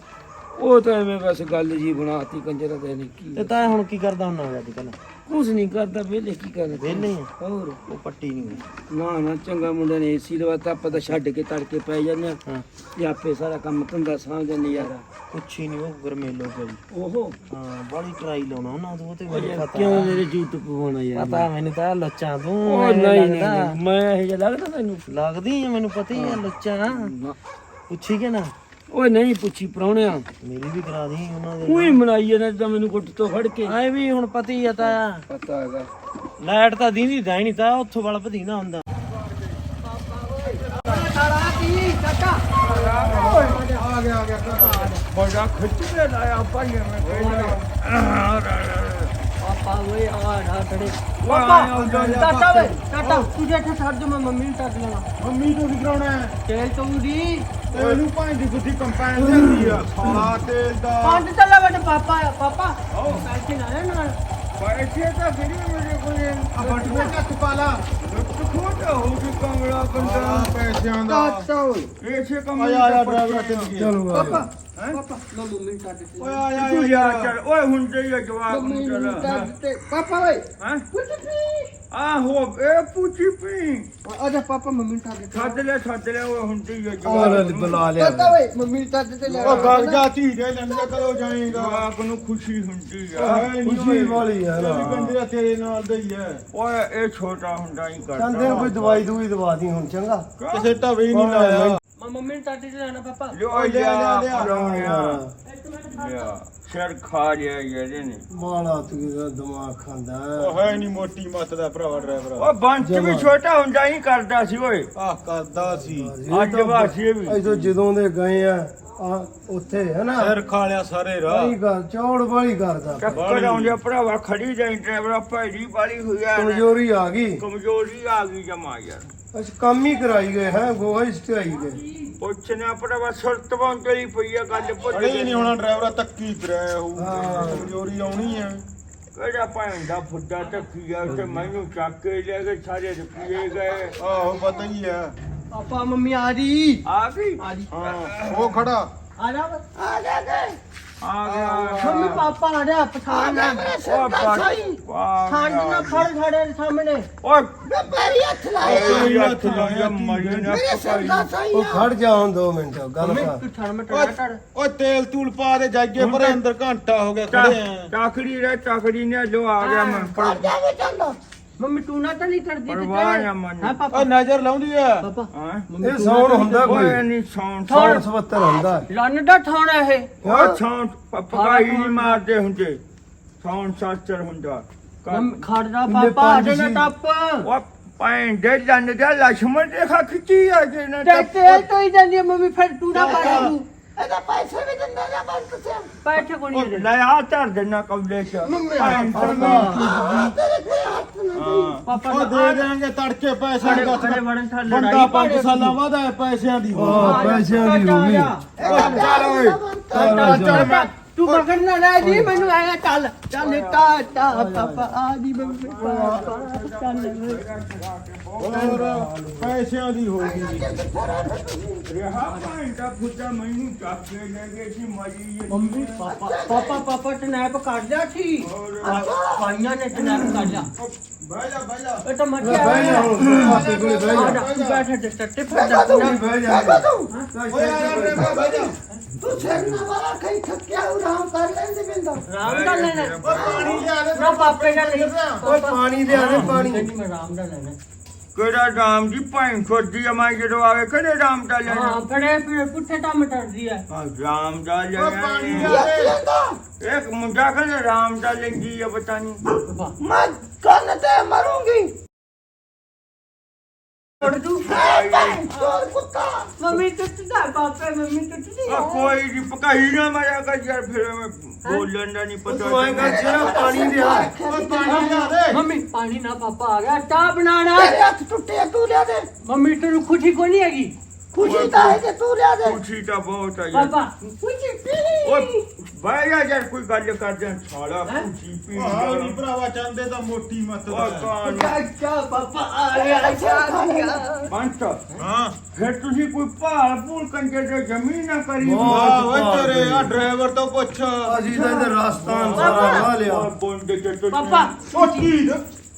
ਉਹ ਤਾਂ ਐਵੇਂ ਬਸ ਗੱਲ ਜੀ ਬਣਾਤੀ ਕੰਜਰਾ ਤੇ ਨਹੀਂ ਕੀ ਤੇ ਤਾਂ ਹੁਣ ਕੀ ਕਰਦਾ ਹੁੰਦਾ ਅੱਜ ਕੱਲ ਕੁਝ ਨਹੀਂ ਕਰਦਾ ਵੇਲੇ ਕੀ ਕਰਨਾ ਵਿਹਲੇ ਆ। ਹੋਰ? ਉਹ ਪੱਟੀ ਨਹੀਂ ਨਾ ਨਾ ਚੰਗਾ ਮੁੰਡੇ ਨੇ ਏਸੀ ਲਵਾਤਾ ਆਪਾਂ ਤਾਂ ਛੱਡ ਕੇ ਤੜਕੇ ਪੈ ਜਾਂਦੇ ਆ। ਹਾਂ। ਤੇ ਆਪੇ ਸਾਰਾ ਕੰਮ ਧੰਦਾ ਸਾਂਝ ਯਾਰ ਕੁਛ ਹੀ ਨਹੀਂ ਉਹ ਗਰਮੇਲੋ ਕੋਈ ਓਹੋ। ਹਾਂ ਬੜੀ ਟਰਾਈ ਲਾਉਣਾ ਉਹਨਾਂ ਤੋਂ ਉਹ ਤੇ ਮੈਨੂੰ ਪਤਾ ਕਿਉਂ ਮੇਰੇ ਜੂਤ ਪਵਾਉਣਾ ਯਾਰ? ਪਤਾ ਮੈਨੂੰ ਤਾਂ ਲੱਚਾਂ ਤੂੰ ਉਹ ਨਹੀਂ ਨਹੀਂ ਲੱਗਦਾ। ਨਹੀਂ, ਮੈਂ ਇਹ ਜਿਹਾ ਲੱਗਦਾ ਤੈਨੂੰ? ਲੱਗਦੀ ਆ ਮੈਨੂੰ ਪਤਾ ਹੀ ਆ ਲੱਚਾਂ। ਪੁੱਛੀ ਕਿ ਨਾ? ਓਏ ਨਹੀਂ ਪੁੱਛੀ ਪਰਾਉਣਿਆ ਮੇਰੀ ਵੀ ਕਰਾ ਦੀ ਉਹਨਾਂ ਦੇ ਕੋਈ ਮਨਾਈ ਜਾਂਦਾ ਤਾਂ ਮੈਨੂੰ ਗੁੱਟ ਤੋਂ ਫੜ ਕੇ। ਐ ਵੀ ਹੁਣ ਪਤਾ ਹੀ ਆ ਤਾਂ। ਪਤਾ ਹੈਗਾ। ਲਾਈਟ ਤਾਂ ਦੀਂਦੀ ਦਾ ਹੀ ਨਹੀਂ ਤਾਂ ਉੱਥੋਂ ਵਾਲਾ ਪਦੀਨਾ ਹੁੰਦਾ। ਬੜਾ ਖਿੱਚ ਕੇ ਲਾਇਆ ਭਾਈ ਮੈਂ ਪਾਪਾ ਓਏ ਆ ਨਾ ਖੜੇ। ਪਾਪਾ ਟਾਟਾ ਵੇ ਟਾਟਾ ਤੂੰ ਜੇ ਇੱਥੇ ਛੱਡ ਦੇ ਮੈਂ ਮੰਮੀ ਨੂੰ ਟੱਟ ਲੈਣਾ ਮੰਮੀ ਤੋਂ ਕੀ ਕਰਾਉਣਾ ਹੈ। ਤੇਲ ਚੌੜੀ ਤੈਨੂੰ ਭਾਂ ਦੀ ਗੁੱਡੀ ਕੰਪੈਨ ਜਾਂਦੀ ਆ। ਸਾਲਾ ਤੇਲ ਦਾ। ਪੰਜ ਚੱਲਾ ਬਟ ਪਾਪਾ ਆ ਪਾਪਾ। ਉਹ ਪੈਸੇ ਨਾ ਲੈ ਨਾਲ। ਪੈਸੇ ਤਾਂ ਫਿਰ ਵੀ ਮੇਰੇ ਕੋਲ ਆ ਬਟੂਏ ਕੱਟ ਪਾ ਲਾ। ਖੋਟਾ ਹੋ ਕੇ ਕੰਗੜਾ ਆ ਪੈਸਿਆਂ ਦਾ। ਓਏ। ਇਸੇ ਕੰਮ ਆਇਆ ਆਇਆ ਡਰਾਈਵਰ ਚੱਲ ਗਿਆ ਚਲੋ ਪਾਪਾ ਪਾਪਾ ਮੈਂ ਮੰਮੀ ਨੂੰ ਟੱਟ ਦੇ ਓਏ ਆਇਆ ਆਇਆ ਯਾਰ ਚੱਲ। ਓਏ ਹੁਣ ਤੇ ਇਹ ਜਵਾਬ ਮੰਮੀ ਨੂੰ ਨੂੰ ਚੱਲ। ਟੱਟ ਦੇ ਪਾਪਾ ਓਏ ਹਾਂ? ਕੁਝ ਵੀ ਆਹੋ ਇਹ ਪੁੱਛੀ ਪੀ ਆਜਾ ਪਾਪਾ ਮੰਮੀ ਨੂੰ ਦੇ ਛੱਡ ਲੈ ਛੱਡ ਲੈ ਉਹ ਹੁਣ ਤੇ ਔਰ ਬੁਲਾ ਲਿਆ। ਪਾਪਾ ਓਏ ਮੰਮੀ ਨੂੰ ਟੱਟ ਤੇ ਲੈ ਉਹ ਗੱਲ ਜਾ ਧੀ ਦੇ ਕਦੋਂ ਜਾਏਗਾ। ਜਵਾਬ ਨੂੰ ਖੁਸ਼ੀ ਹੁੰਦੀ ਆ। ਖੁਸ਼ੀ ਵਾਲੀ ਹੈ। ਨਾ ਬੰਦੇ ਤੇਰੇ ਨਾਲ ਦਾ ਹੀ ਹੈ ਓਏ ਇਹ ਛੋਟਾ ਹੁੰਦਾ ਹੀ ਕਰਦਾ। ਕਹਿੰਦੇ ਕੋਈ ਦਵਾਈ ਦੂਈ ਦਵਾ ਦੀ ਹੁਣ ਚੰਗਾ। ਕਿਸੇ ਢਵੇ ਹੀ ਨਹੀਂ ਲਾਇਆ। ਮੈਂ ਮੰਮੀ ਨੂੰ ਟੱਟ ਤੇ ਲੈਣਾ ਪਾਪਾ। ਲਿਓ ਲਿਆ, ਲਿਆ, ਲਿਆ। ਲਿਆ ਲਿਆ। ਸਿਰ ਖਾ ਲਿਆ ਇਹਦੇ ਨੇ ਮਾਲਾ ਤੂੰ ਦਿਮਾਗ ਖਾਂਦਾ। ਹੈ। ਉਹ ਹੈ ਨਹੀਂ ਮੋਟੀ ਮੱਤ ਦਾ ਭਰਾਵਾ ਡਰਾਈਵਰ ਉਹ ਬੰਚ ਵੀ ਛੋਟਾ ਹੁੰਦਾ ਹੀ ਕਰਦਾ ਸੀ ਓਏ। ਆਹ ਕਰਦਾ ਸੀ। ਅੱਜ ਵਾਸੀ ਵੀ। ਅਸੀਂ ਜਦੋਂ ਦੇ ਗਏ ਆ ਆ ਉੱਥੇ ਹੈ ਨਾ? ਸਿਰ ਖਾ ਲਿਆ ਸਾਰੇ ਰਾਹ ਬੜੀ ਗੱਲ ਚੌੜ ਵਾਲੀ ਕਰਦਾ ਟੱਕਰ ਆਉਂਦੇ ਭਰਾਵਾ ਖੜੀ ਜਾਈ ਡਰਾਈਵਰ ਭੈੜੀ ਵਾਲੀ ਹੋਈ ਆ। ਕਮਜ਼ੋਰੀ ਆ ਗਈ। ਕਮਜ਼ੋਰੀ ਆ ਗਈ ਜਮਾ ਯਾਰ। ਅਸੀਂ ਕੰਮ ਹੀ ਕਰਾਈ ਗਏ ਹੈ ਗੋਹਾ ਹੀ ਸਟਾਈ ਗਏ। ਪੁੱਛਣਾ ਭਰਾਵਾ ਸੁਰਤ ਬੰਦਲੀ ਪਈ ਆ ਗੱਲ ਪੁੱਛ ਅੜੇ ਨਹੀਂ ਹੋਣਾ ਡਰਾਈਵਰ ਤੱਕੀ ਫਿਰਿਆ ਹੋਊ ਕਮਜ਼ੋਰੀ ਆਉਣੀ ਹੈ ਕਿਹੜਾ ਭੈਣ ਦਾ ਫੁੱਟਾ ਟੱਕੀ ਆ ਤੇ ਮੈਨੂੰ ਚੱਕ ਕੇ ਲੈ ਕੇ ਸਾਰੇ ਰੁਪਏ ਗਏ। ਆਹੋ ਪਤਾ ਹੀ ਹੈ ਪਾਪਾ ਮੰਮੀ ਆ ਰਹੀ। ਆ ਗਈ? ਆ ਰਹੀ। ਹਾਂ ਉਹ ਖੜਾ। ਆ ਜਾ ਆ ਜਾ ਗਏ ਆ ਗਿਆ ਮੰਮੀ ਪਾਪਾ ਆ ਜਾ ਪਛਾਣ ਨਾ ਉਹ ਪਾ ਠੰਡ ਨਾ ਖੜ ਸਾਡੇ ਸਾਹਮਣੇ। ਓਏ ਪੈਰੀ ਹੱਥ ਇਹ ਹੱਥ ਲਾਇਆ ਮਰੀ ਨਾ ਪਕਾਈ ਉਹ ਖੜ ਜਾ ਹੁਣ 2 ਮਿੰਟ ਗੱਲ ਕਰ। ਤੂੰ ਛੜ ਮੈਂ ਟੜਾ ਟੜ ਓਏ ਤੇਲ ਤੂਲ ਪਾ ਦੇ ਜਾਈਏ ਪਰ ਅੰਦਰ ਘੰਟਾ ਹੋ ਗਿਆ ਖੜੇ ਆ। ਰੇ ਚਾਕੜੀ ਨੇ ਜੋ ਆ ਗਿਆ ਮੈਂ ਪਰ ਮੰਮੀ ਟੂਣਾ ਤਾਂ ਨਹੀਂ ਕਰਦੀ ਪਰਵਾਹ ਨਾ ਮੰਨ। ਹਾਂ ਪਾਪਾ। ਨਜ਼ਰ ਲਾਉਂਦੀ ਆ। ਪਾਪਾ ਇਹ ਸੌਣ ਹੁੰਦਾ ਕੋਈ? ਨਹੀਂ ਸੌਣ ਸੌਣ। 77 ਹੁੰਦਾ। ਲੰਨ ਦਾ ਥਾਣਾ ਇਹ। ਉਹ ਸੌਣ ਪਕਾਈ ਨਹੀਂ ਮਾਰਦੇ ਹੁੰਦੇ। ਸੌਣ ਸਾਚਰ ਹੁੰਦਾ। ਕੰਮ ਖੜਦਾ ਪਾਪਾ ਅਜੇ ਨਾ ਟੱਪ। ਉਹ ਪੈਂ ਦੇ ਲੰਨ ਲਛਮਣ ਦੇ ਖੱਖੀ ਆ ਜੇ ਨਾ ਟੱਪ ਤੇਲ ਤੋਂ ਜਾਂਦੀ ਮੰਮੀ ਫਿਰ ਟੂਣਾ ਪਾ ਦੂ ਇਹਦਾ ਪੈਸੇ ਵੀ ਦਿੰਦਾ ਨਾ ਬਸ ਪੈਸੇ ਕੋਣੀ ਉਹ ਲੈ ਆ ਧਰ ਦੇਣਾ ਕਬਲੇ ਚ। ਮੰਮੀ ਭੈਣ ਪਾਪਾ ਪਾਪਾ ਉਹ ਦੇ ਦੇਣਗੇ ਤੜਕੇ ਪੈਸੇ ਦਾ ਖੜੇ ਵੜਨ ਥਾ ਬੰਦਾ ਲੜਾਈ। 5 ਸਾਲਾਂ ਬਾਅਦ ਆਇਆ ਪੈਸਿਆਂ ਦੀ। ਆਹ, ਪੈਸਿਆਂ ਦੀ ਹੋ ਗਈ ਚੱਲ ਓਏ। ਚੱਲ ਚੱਲ ਮੈਂ ਤੂੰ ਮਗਰ ਨਾ ਲੈ ਜੀ ਮੈਨੂੰ ਆਇਆ ਚੱਲ ਚੱਲ ਤਾ ਤਾ ਪਾਪਾ ਆ ਜੀ ਮੰਮੀ ਪਾਪਾ ਚੱਲ। ਹੋਰ ਪੈਸਿਆਂ ਦੀ ਹੋ ਗਈ। ਰਿਹਾ ਦਾ ਫੁੱਟਾ ਮੈਨੂੰ ਚੱਕ ਲੈ ਗਏ ਸੀ ਮਰੀ ਇਹ ਮੰਮੀ ਪਾਪਾ ਪਾਪਾ ਪਾਪਾ ਟਨੈਪ ਕੱਢ ਲਿਆ ਸੀ ਪਾਈਆਂ ਨੇ ਟਨੈਪ ਕੱਢ ਲਿਆ। ਬਹਿ ਜਾ ਬਹਿ ਜਾ। ਇਹ ਤਾਂ ਮੱਛੀ ਬਹਿ ਜਾ। ਹੁਣ ਪਾਸੇ ਕੋਲੇ ਬਹਿ ਜਾ। ਤੂੰ ਬੈਠ ਤੇ ਟੱਟੇ ਫੜ ਜਾ ਤੂੰ ਬਹਿ ਜਾ। ਓਏ ਯਾਰ ਬਹਿ ਜਾ। ਰਾਮ ਦਾ ਲੈਣਾ। ਪਾਣੀ ਲਿਆ ਦੇ। ਨਾ ਪਾਪੇ ਦਾ ਲਈ ਓਏ ਪਾਣੀ ਲਿਆ ਦੇ ਪਾਣੀ। ਨਹੀਂ ਮੈਂ ਰਾਮ ਦਾ ਲੈਣਾ। ਕਿਹੜਾ ਰਾਮ ਜੀ ਭਾਈ ਛੋਟੀ ਆ ਮੈਂ ਜਦੋਂ ਆ ਗਏ ਕਿਹੜੇ ਰਾਮ ਦਾ ਲੈਣਾ ਹਾਂ ਫੜੇ ਫਿਰ ਪੁੱਠੇ ਟਮਾਟਰ ਦੀ ਹੈ ਹਾਂ, ਰਾਮ ਦਾ ਲੈਣਾ ਦੇ ਇੱਕ ਮੁੰਡਾ ਕਹਿੰਦਾ ਰਾਮ ਦਾ ਲੈਂਦੀ ਆ ਪਤਾ ਨਹੀਂ ਮੈਂ ਕੰਨ ਤੇ ਮਰੂੰਗੀ। ਦੂ। ਮੰਮੀ ਟੁੱਟਦਾ ਪਾਪੇ ਮੰਮੀ ਟੁੱਟਦੀ ਆ ਕੋਈ ਨਹੀਂ ਪਕਾਈ ਨਾ ਮਾਰਿਆ ਕਰ ਯਾਰ ਫਿਰ ਮੈਂ ਬੋਲਣ ਦਾ ਨਹੀਂ ਪਤਾ ਤੂੰ ਆਏਗਾ ਜਿਹੜਾ ਪਾਣੀ ਦੇ ਆ ਉਹ ਪਾਣੀ ਲਿਆ ਦੇ। ਮੰਮੀ ਪਾਣੀ ਨਾ ਪਾਪਾ ਆ ਗਿਆ ਚਾਹ ਬਣਾਣਾ ਹੱਥ ਟੁੱਟੇ ਤੂੰ ਲਿਆ ਦੇ। ਮੰਮੀ ਤੈਨੂੰ ਖੁਸ਼ੀ ਕੋਈ ਨਹੀਂ ਹੈਗੀ? ਖੁਸ਼ੀ ਤਾਂ ਹੈ ਕਿ ਤੂੰ ਲਿਆ ਦੇ। ਖੁਸ਼ੀ ਤਾਂ ਬਹੁਤ ਆ ਯਾਰ। ਪਾਪਾ ਖੁਸ਼ੀ ਓਏ ਬਾਈ ਯਾਰ ਕੋਈ ਗੱਲ ਕਰਦੇ ਸਾਲਾ ਖੁਸ਼ੀ ਪੀ ਆਹ ਨਹੀਂ ਭਰਾਵਾ ਚਾਹੁੰਦੇ ਤਾਂ ਮੋਟੀ ਮਤ ਦਾ। ਕਾਨ ਚਾਚਾ ਪਾਪਾ ਆ ਗਿਆ ਚਾਹ ਬੰਤ ਹਾਂ। ਫਿਰ ਤੁਸੀਂ ਕੋਈ ਭਾਲ ਭੂਲ ਕੰਜੇ ਤੇ ਜ਼ਮੀਨ ਨਾ ਕਰੀ। ਵਾਹ ਓਏ ਤੇਰੇ ਆ ਡਰਾਈਵਰ ਤੋਂ ਪੁੱਛ। ਅਸੀਂ ਤਾਂ ਇਹਦੇ ਰਾਸਤਾਨ ਸਾਰਾ ਲਾ ਲਿਆ। ਆ ਬੰਦੇ ਤੇ ਤੂੰ ਪਾਪਾ ਉਹ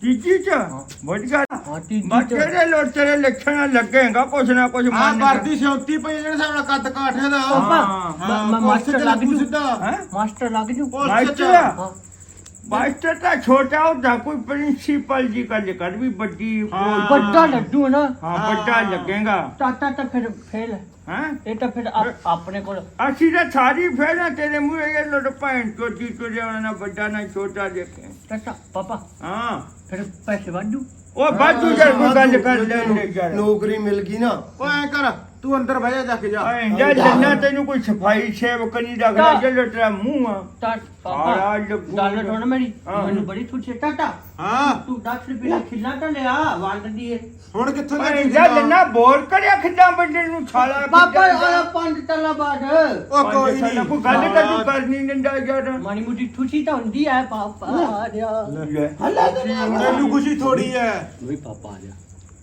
ਤੀਜੀ ਚ? ਚ ਵਧੀਆ ਹਾਂ ਤੀਜੀ ਮੈਂ ਚ ਤੇਰੇ ਲੱਗੇਗਾ ਕੁਛ ਨਾ ਕੁਛ ਆ ਮੰਨ ਵਰਦੀ ਸਿਉਂਤੀ ਪਈ ਜਿਹੜੇ ਸਾਹਮਣੇ ਕੱਦ ਕਾਠੇ ਦਾ। ਪਾਪਾ ਹਾਂ, ਮੈਂ- ਮੈਂ ਪੁਲਿਸ ਮਾਸਟਰ ਲੱਗ ਜੂ। ਸਿੱਧਾ। ਹੈ? ਮਾਸਟਰ ਲੱਗ ਜੂ। ਪੁਲਿਸ ਚ। ਹਾਂ। ਮਾਸਟਰ ਤਾਂ ਛੋਟਾ ਹੁੰਦਾ ਕੋਈ ਪ੍ਰਿੰਸੀਪਲ ਜੀ ਗੱਲ ਕਰ ਵੀ ਵੱਡੀ ਹਾਂ। ਵੱਡਾ ਲੱਡੂ ਹੈ ਨਾ। ਹਾਂ ਵੱਡਾ ਲੱਗੇਗਾ। ਟਾਟਾ ਤਾਂ ਫਿਰ ਫੇਲ ਹੈ। ਹੈ? ਇਹ ਤਾਂ ਫਿਰ ਆਪ- ਆਪਣੇ ਕੋਲ ਅਸੀਂ ਤਾਂ ਸਾਰੀ ਫੇਰਾ ਤੇਰੇ ਮੂਹਰੇ ਇਹ ਲੁੱਟ ਭੈਣ ਚੋਦੀ ਤੁਰਿਆ ਨਾ ਵੱਡਾ ਨਾ ਛੋਟਾ ਦੇਖੇ। ਟਾਟਾ ਪਾਪਾ ਹਾਂ। ਫਿਰ ਪੈਸੇ ਵਾਧੂ? ਉਹ ਬਾਜੂ ਜਰ ਕੋਈ ਗੱਲ ਕਰ ਲੈ ਯਾਰ। ਨੌਕਰੀ ਮਿਲ ਗਈ ਨਾ। ਓਏ ਐਂ ਕਰ। ਤੂੰ ਅੰਦਰ ਬਹਿ ਜਾ ਜਾ ਕੇ ਜਾ। ਜਾ ਜੰਨਾ ਤੈਨੂੰ ਕੋਈ ਸਫ਼ਾਈ ਸੇਵਕ ਨਹੀਂ ਰੱਖਦਾ ਜੇ ਲੁੱਟਰਾ ਮੂੰਹ ਆ। ਟਾਟ ਆਲਾ ਪਾਪਾ ਲੱਗੂ। ਗੱਲ ਸੁਣ ਮੇਰੀ ਹਾਂ। ਮੈਨੂੰ ਬੜੀ ਖੁਸ਼ੀ ਹੈ ਟਾਟਾ ਹਾਂ। ਤੂੰ 10 ਰੁਪਏ ਦਾ ਖਿੱਲਾ ਤਾਂ ਲਿਆ ਵੰਡ ਦੀਏ ਹੁਣ ਕਿੱਥੋਂ ਲੈ ਭੈਣ ਕੇ ਜਾ ਜੰਨਾ ਬੋਰ ਕਰਿਆ ਖਿੱਡਾ ਬੰਦੇ ਨੂੰ ਛਾਲਾ ਪਾਪਾ ਆਇਆ ਪੰਜ ਤਲਾ ਬਾਦ ਉਹ ਕੋਈ ਨਹੀਂ। ਕੋਈ ਗੱਲ ਤਾਂ ਤੂੰ ਕਰਨੀ ਨਹੀਂ ਦਿੰਦਾ ਯਾਰ। ਮਾੜੀ ਮੁੱਢੀ ਖੁਸ਼ੀ ਤਾਂ ਹੁੰਦੀ ਹੈ ਪਾਪਾ ਆ ਗਿਆ ਲੈ। ਹੱਲਾ ਤੈਨੂੰ ਖੁਸ਼ੀ ਥੋੜੀ ਐ ਵੀ ਪਾਪਾ ਆ ਗਿਆ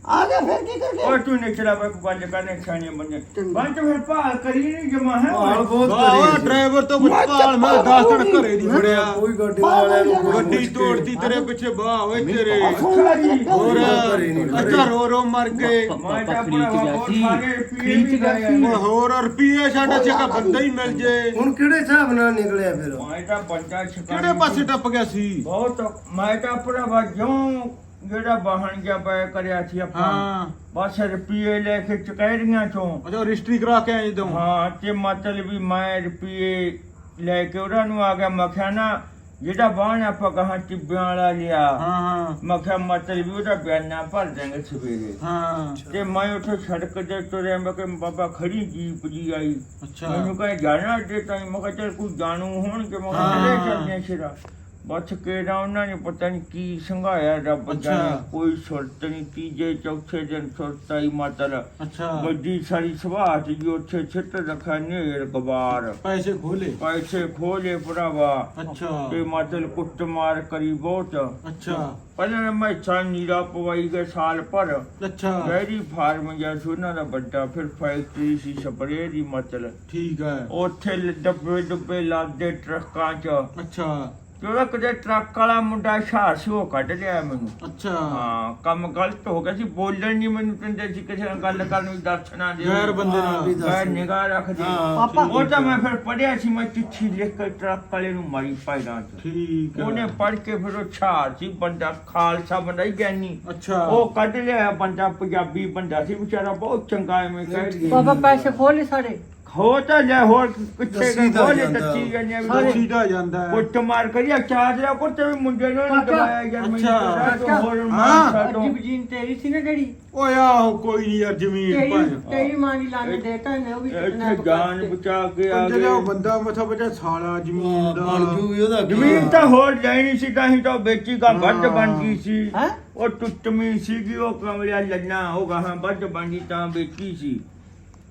ਆ ਗਿਆ ਫਿਰ ਕੀ ਕਰਦੇ ਉਹ ਤੂੰ ਨੇ ਚਲਾ ਪਾ ਗੱਲ ਕਰਨੇ ਖਾਣੇ ਬੰਦੇ ਬੰਦ ਫਿਰ ਭਾਲ ਕਰੀ ਨਹੀਂ ਜਮਾ ਹੈ? ਹਾਲ ਬਹੁਤ ਵਾਹ ਕਰੀ। ਡਰਾਈਵਰ ਤੋਂ ਪੁੱਛਾਲ ਮੈਂ 10 ਦਿਨ ਘਰੇ ਨਹੀਂ ਫੜਿਆ ਕੋਈ ਗੱਡੀ ਵਾਲਿਆਂ ਨੂੰ ਗੱਡੀ ਪੁੱਛ। ਤੋੜਤੀ ਤੇਰੇ ਪਿੱਛੇ ਬਾਹ ਓਏ ਤੇਰੇ। ਹੋਰ। ਅੱਛਾ ਰੋ ਰੋ ਮਰ ਗਏ ਮੈਂ ਤਾਂ ਵੀ ਗਏ ਓਏ ਹੋਰ ਰੁਪਏ ਸਾਡਾ ਚੱਕਾ ਬੰਦਾ ਹੀ ਮਿਲ ਜੇ। ਹੁਣ ਕਿਹੜੇ ਹਿਸਾਬ ਨਾਲ ਨਿਕਲਿਆ ਫਿਰ? ਮੈਂ ਤਾਂ ਬੰਦਾ ਛਕਾ ਕਿਹੜੇ ਪਾਸੇ ਟੱਪ ਗਿਆ ਸੀ? ਬਹੁਤ ਮੈਂ ਤਾਂ ਆਪਣਾ ਵਜੋਂ ਜਿਹੜਾ ਵਾਹਣ ਗਿਆ ਪੈ ਕਰਿਆ ਸੀ ਆਪਾਂ। ਹਾਂ। ਬਸ ਰੁਪਏ ਲੈ ਕੇ ਚਕੈਰੀਆਂ ਚੋਂ। ਅੱਛਾ ਰਜਿਸਟਰੀ ਕਰਾ ਕੇ ਆਏ ਜਦੋਂ। ਹਾਂ ਤੇ ਮਤਲਬ ਵੀ ਮੈਂ ਰੁਪਏ ਲੈ ਕੇ ਉਹਨਾਂ ਨੂੰ ਆ ਗਿਆ। ਮੈਂ ਕਿਹਾ ਨਾ ਜਿਹੜਾ ਬਾਣ ਆਪਾਂ ਕਹਾਂ ਟਿੱਬਿਆਂ ਵਾਲਾ ਲਿਆ ਹਾਂ ਹਾਂ। ਮੈਂ ਕਿਹਾ ਮਤਲਬ ਵੀ ਉਹਦਾ ਬਿਆਨਾ ਭਰ ਦਾਂਗੇ ਸਵੇਰੇ। ਹਾਂ। ਤੇ ਮੈਂ ਉੱਥੇ ਸੜਕ ਤੇ ਤੁਰਿਆ। ਮੈਂ ਕਿ ਬਾਬਾ ਖੜੀ ਜੀਪ ਜੀ ਆਈ। ਅੱਛਾ। ਮੈਨੂੰ ਕਹੇ ਜਾਣਾ ਅੱਡੇ ਤਾਈਂ। ਮੈਂ ਕਿਹਾ ਚੱਲ ਕੋਈ ਜਾਣੂ ਹੋਣਗੇ। ਮੈਂ ਕਿਹਾ ਹਾਂ। ਚੱਲਦੇ ਸਿਰਾ। ਬਸ ਕਿਹੜਾ ਉਹਨਾਂ ਨੇ ਪਤਾ ਨਹੀਂ ਕੀ ਸੰਘਾਇਆ ਰੱਬ ਅੱਛਾ। ਜਾਣੇ ਕੋਈ ਸੁਰਤ ਨਹੀਂ ਤੀਜੇ ਚੌਥੇ ਦਿਨ ਸੁਰਤਾਈ ਮਤਲਬ ਅੱਛਾ। ਵੱਡੀ ਸਾਰੀ ਸੁਭਾਅ ਚ ਜੀ ਉੱਥੇ ਛਿੱਟ ਰੱਖਿਆ ਨੇਰ ਗਵਾਰ। ਪੈਸੇ ਖੋਲੇ? ਪੈਸੇ ਖੋਲੇ ਭਰਾਵਾ। ਅੱਛਾ। ਤੇ ਮਤਲਬ ਕੁੱਟਮਾਰ ਕਰੀ ਬਹੁਤ। ਅੱਛਾ। ਪਹਿਲਾਂ ਮੈਂ ਛਾਂ ਨੀਰਾ ਪਵਾਈ ਗਏ ਸਾਲ ਭਰ। ਅੱਛਾ। ਡੈਰੀ ਫਾਰਮ ਜਾਂ ਸੀ ਉਹਨਾਂ ਦਾ ਵੱਡਾ ਫਿਰ ਫੈਕਟਰੀ ਸੀ ਸਪਰੇਅ ਦੀ ਮਤਲਬ ਠੀਕ ਹੈ। ਉੱਥੇ ਲ- ਡੱਬੇ ਡੁੱਬੇ ਲਾਦੇ ਟਰੱਕਾਂ 'ਚ। ਅੱਛਾ। ਤੇ ਉਹਦਾ ਕਿਤੇ ਟਰੱਕ ਵਾਲਾ ਮੁੰਡਾ ਸ਼ਾਹ ਸੀ ਉਹ ਕੱਢ ਲਿਆ ਮੈਨੂੰ। ਅੱਛਾ। ਹਾਂ ਕੰਮ ਗਲਤ ਹੋ ਗਿਆ ਸੀ ਬੋਲਣ ਨਹੀਂ ਮੈਨੂੰ ਕਹਿੰਦੇ ਸੀ ਕਿਸੇ ਨਾਲ ਗੱਲ ਕਰਨ ਨੂੰ ਦੱਸਣਾ ਦੇ ਗੈਰ ਬੰਦੇ ਨਾਲ ਵੀ ਦੱਸ। ਮੈਂ ਨਿਗਾਹ ਰੱਖਦੀ ਹਾਂ, ਪਾਪਾ ਉਹ ਤਾਂ ਮੈਂ ਫਿਰ ਪੜਿਆ ਸੀ ਮੈਂ ਚਿੱਠੀ ਲਿਖ ਕੇ ਟਰੱਕ ਵਾਲੇ ਨੂੰ ਮਾਰੀ ਪਾਇਦਾਂ 'ਚ। ਠੀਕ ਹੈ। ਉਹਨੇ ਪੜ ਕੇ ਫਿਰ ਉਹ ਛਾਹ ਸੀ ਬੰਦਾ ਖਾਲਸਾ ਬੰਦਾ ਹੀ ਗਿਆਨੀ। ਅੱਛਾ। ਉਹ ਕੱਢ ਲਿਆ ਬੰਦਾ ਪੰਜਾਬੀ ਬੰਦਾ ਸੀ ਵਿਚਾਰਾ ਬਹੁਤ ਚੰਗਾ ਐਵੇਂ ਕਹਿ ਗਿਆ ਪਾਪਾ ਪੈਸੇ ਖੋਲੇ ਸਾਰੇ। ਹੋ ਤਾਂ ਲੈ ਹੋਰ ਕਿੱਥੇ ਗਏ ਤਾਂ ਬੋਲੇ ਜਾਂਦਾ। ਦੱਸੀ ਗਈਆਂ ਵੀ ਸਾਰੇ। ਸੀਧਾ ਜਾਂਦਾ ਹੈ ਕੁੱਟ ਮਾਰ ਕਰਿਆ ਚਾਰ ਦਾ ਕੁੱਟ ਵੀ ਮੁੰਡੇ ਨੂੰ ਨਹੀਂ ਕਾਕਾ। ਦਵਾਇਆ ਯਾਰ ਮੈਨੂੰ ਅੱਛਾ। ਤੂੰ ਹੋਰ ਹਾਂ। ਮਾਰ ਅੱਜੀ ਬਜੀਨ ਤੇਰੀ ਸੀ ਨਾ ਜਿਹੜੀ ਓਏ ਆਹੋ ਕੋਈ ਨਹੀਂ ਯਾਰ ਜ਼ਮੀਨ ਤੇਰੀ ਭਾਈ ਤੇਰੀ ਮਾਂ ਦੀ ਲਾਣੇ ਦੇਤਾ ਨੇ ਉਹ ਵੀ ਕਿਤਨਾ ਇੱਥੇ ਜਾਨ ਬਚਾ ਕੇ ਆ ਪੰਜ ਲਿਆਓ ਗਏ ਬੰਦਾ ਮਥਾ ਬਚਾ ਸਾਲਾ ਜ਼ਮੀਨ ਬਣ ਦਾ ਜੂਗੀ ਉਹਦਾ ਕੀ ਜ਼ਮੀਨ ਤਾਂ ਹੋਰ ਲੈਣੀ ਸੀ ਤਾਂ ਹੀ ਤਾਂ ਵੇਚੀ ਕਾ ਵੱਧ ਬਣ ਗਈ ਸੀ ਹੈ ਉਹ ਟੁੱਟਮੀ ਸੀਗੀ ਉਹ ਕਮਲਿਆ ਲੱਨਾ ਉਹ ਗਾਹਾਂ ਵੱਧ ਬਣ ਗਈ ਤਾਂ ਵੇਚੀ ਸੀ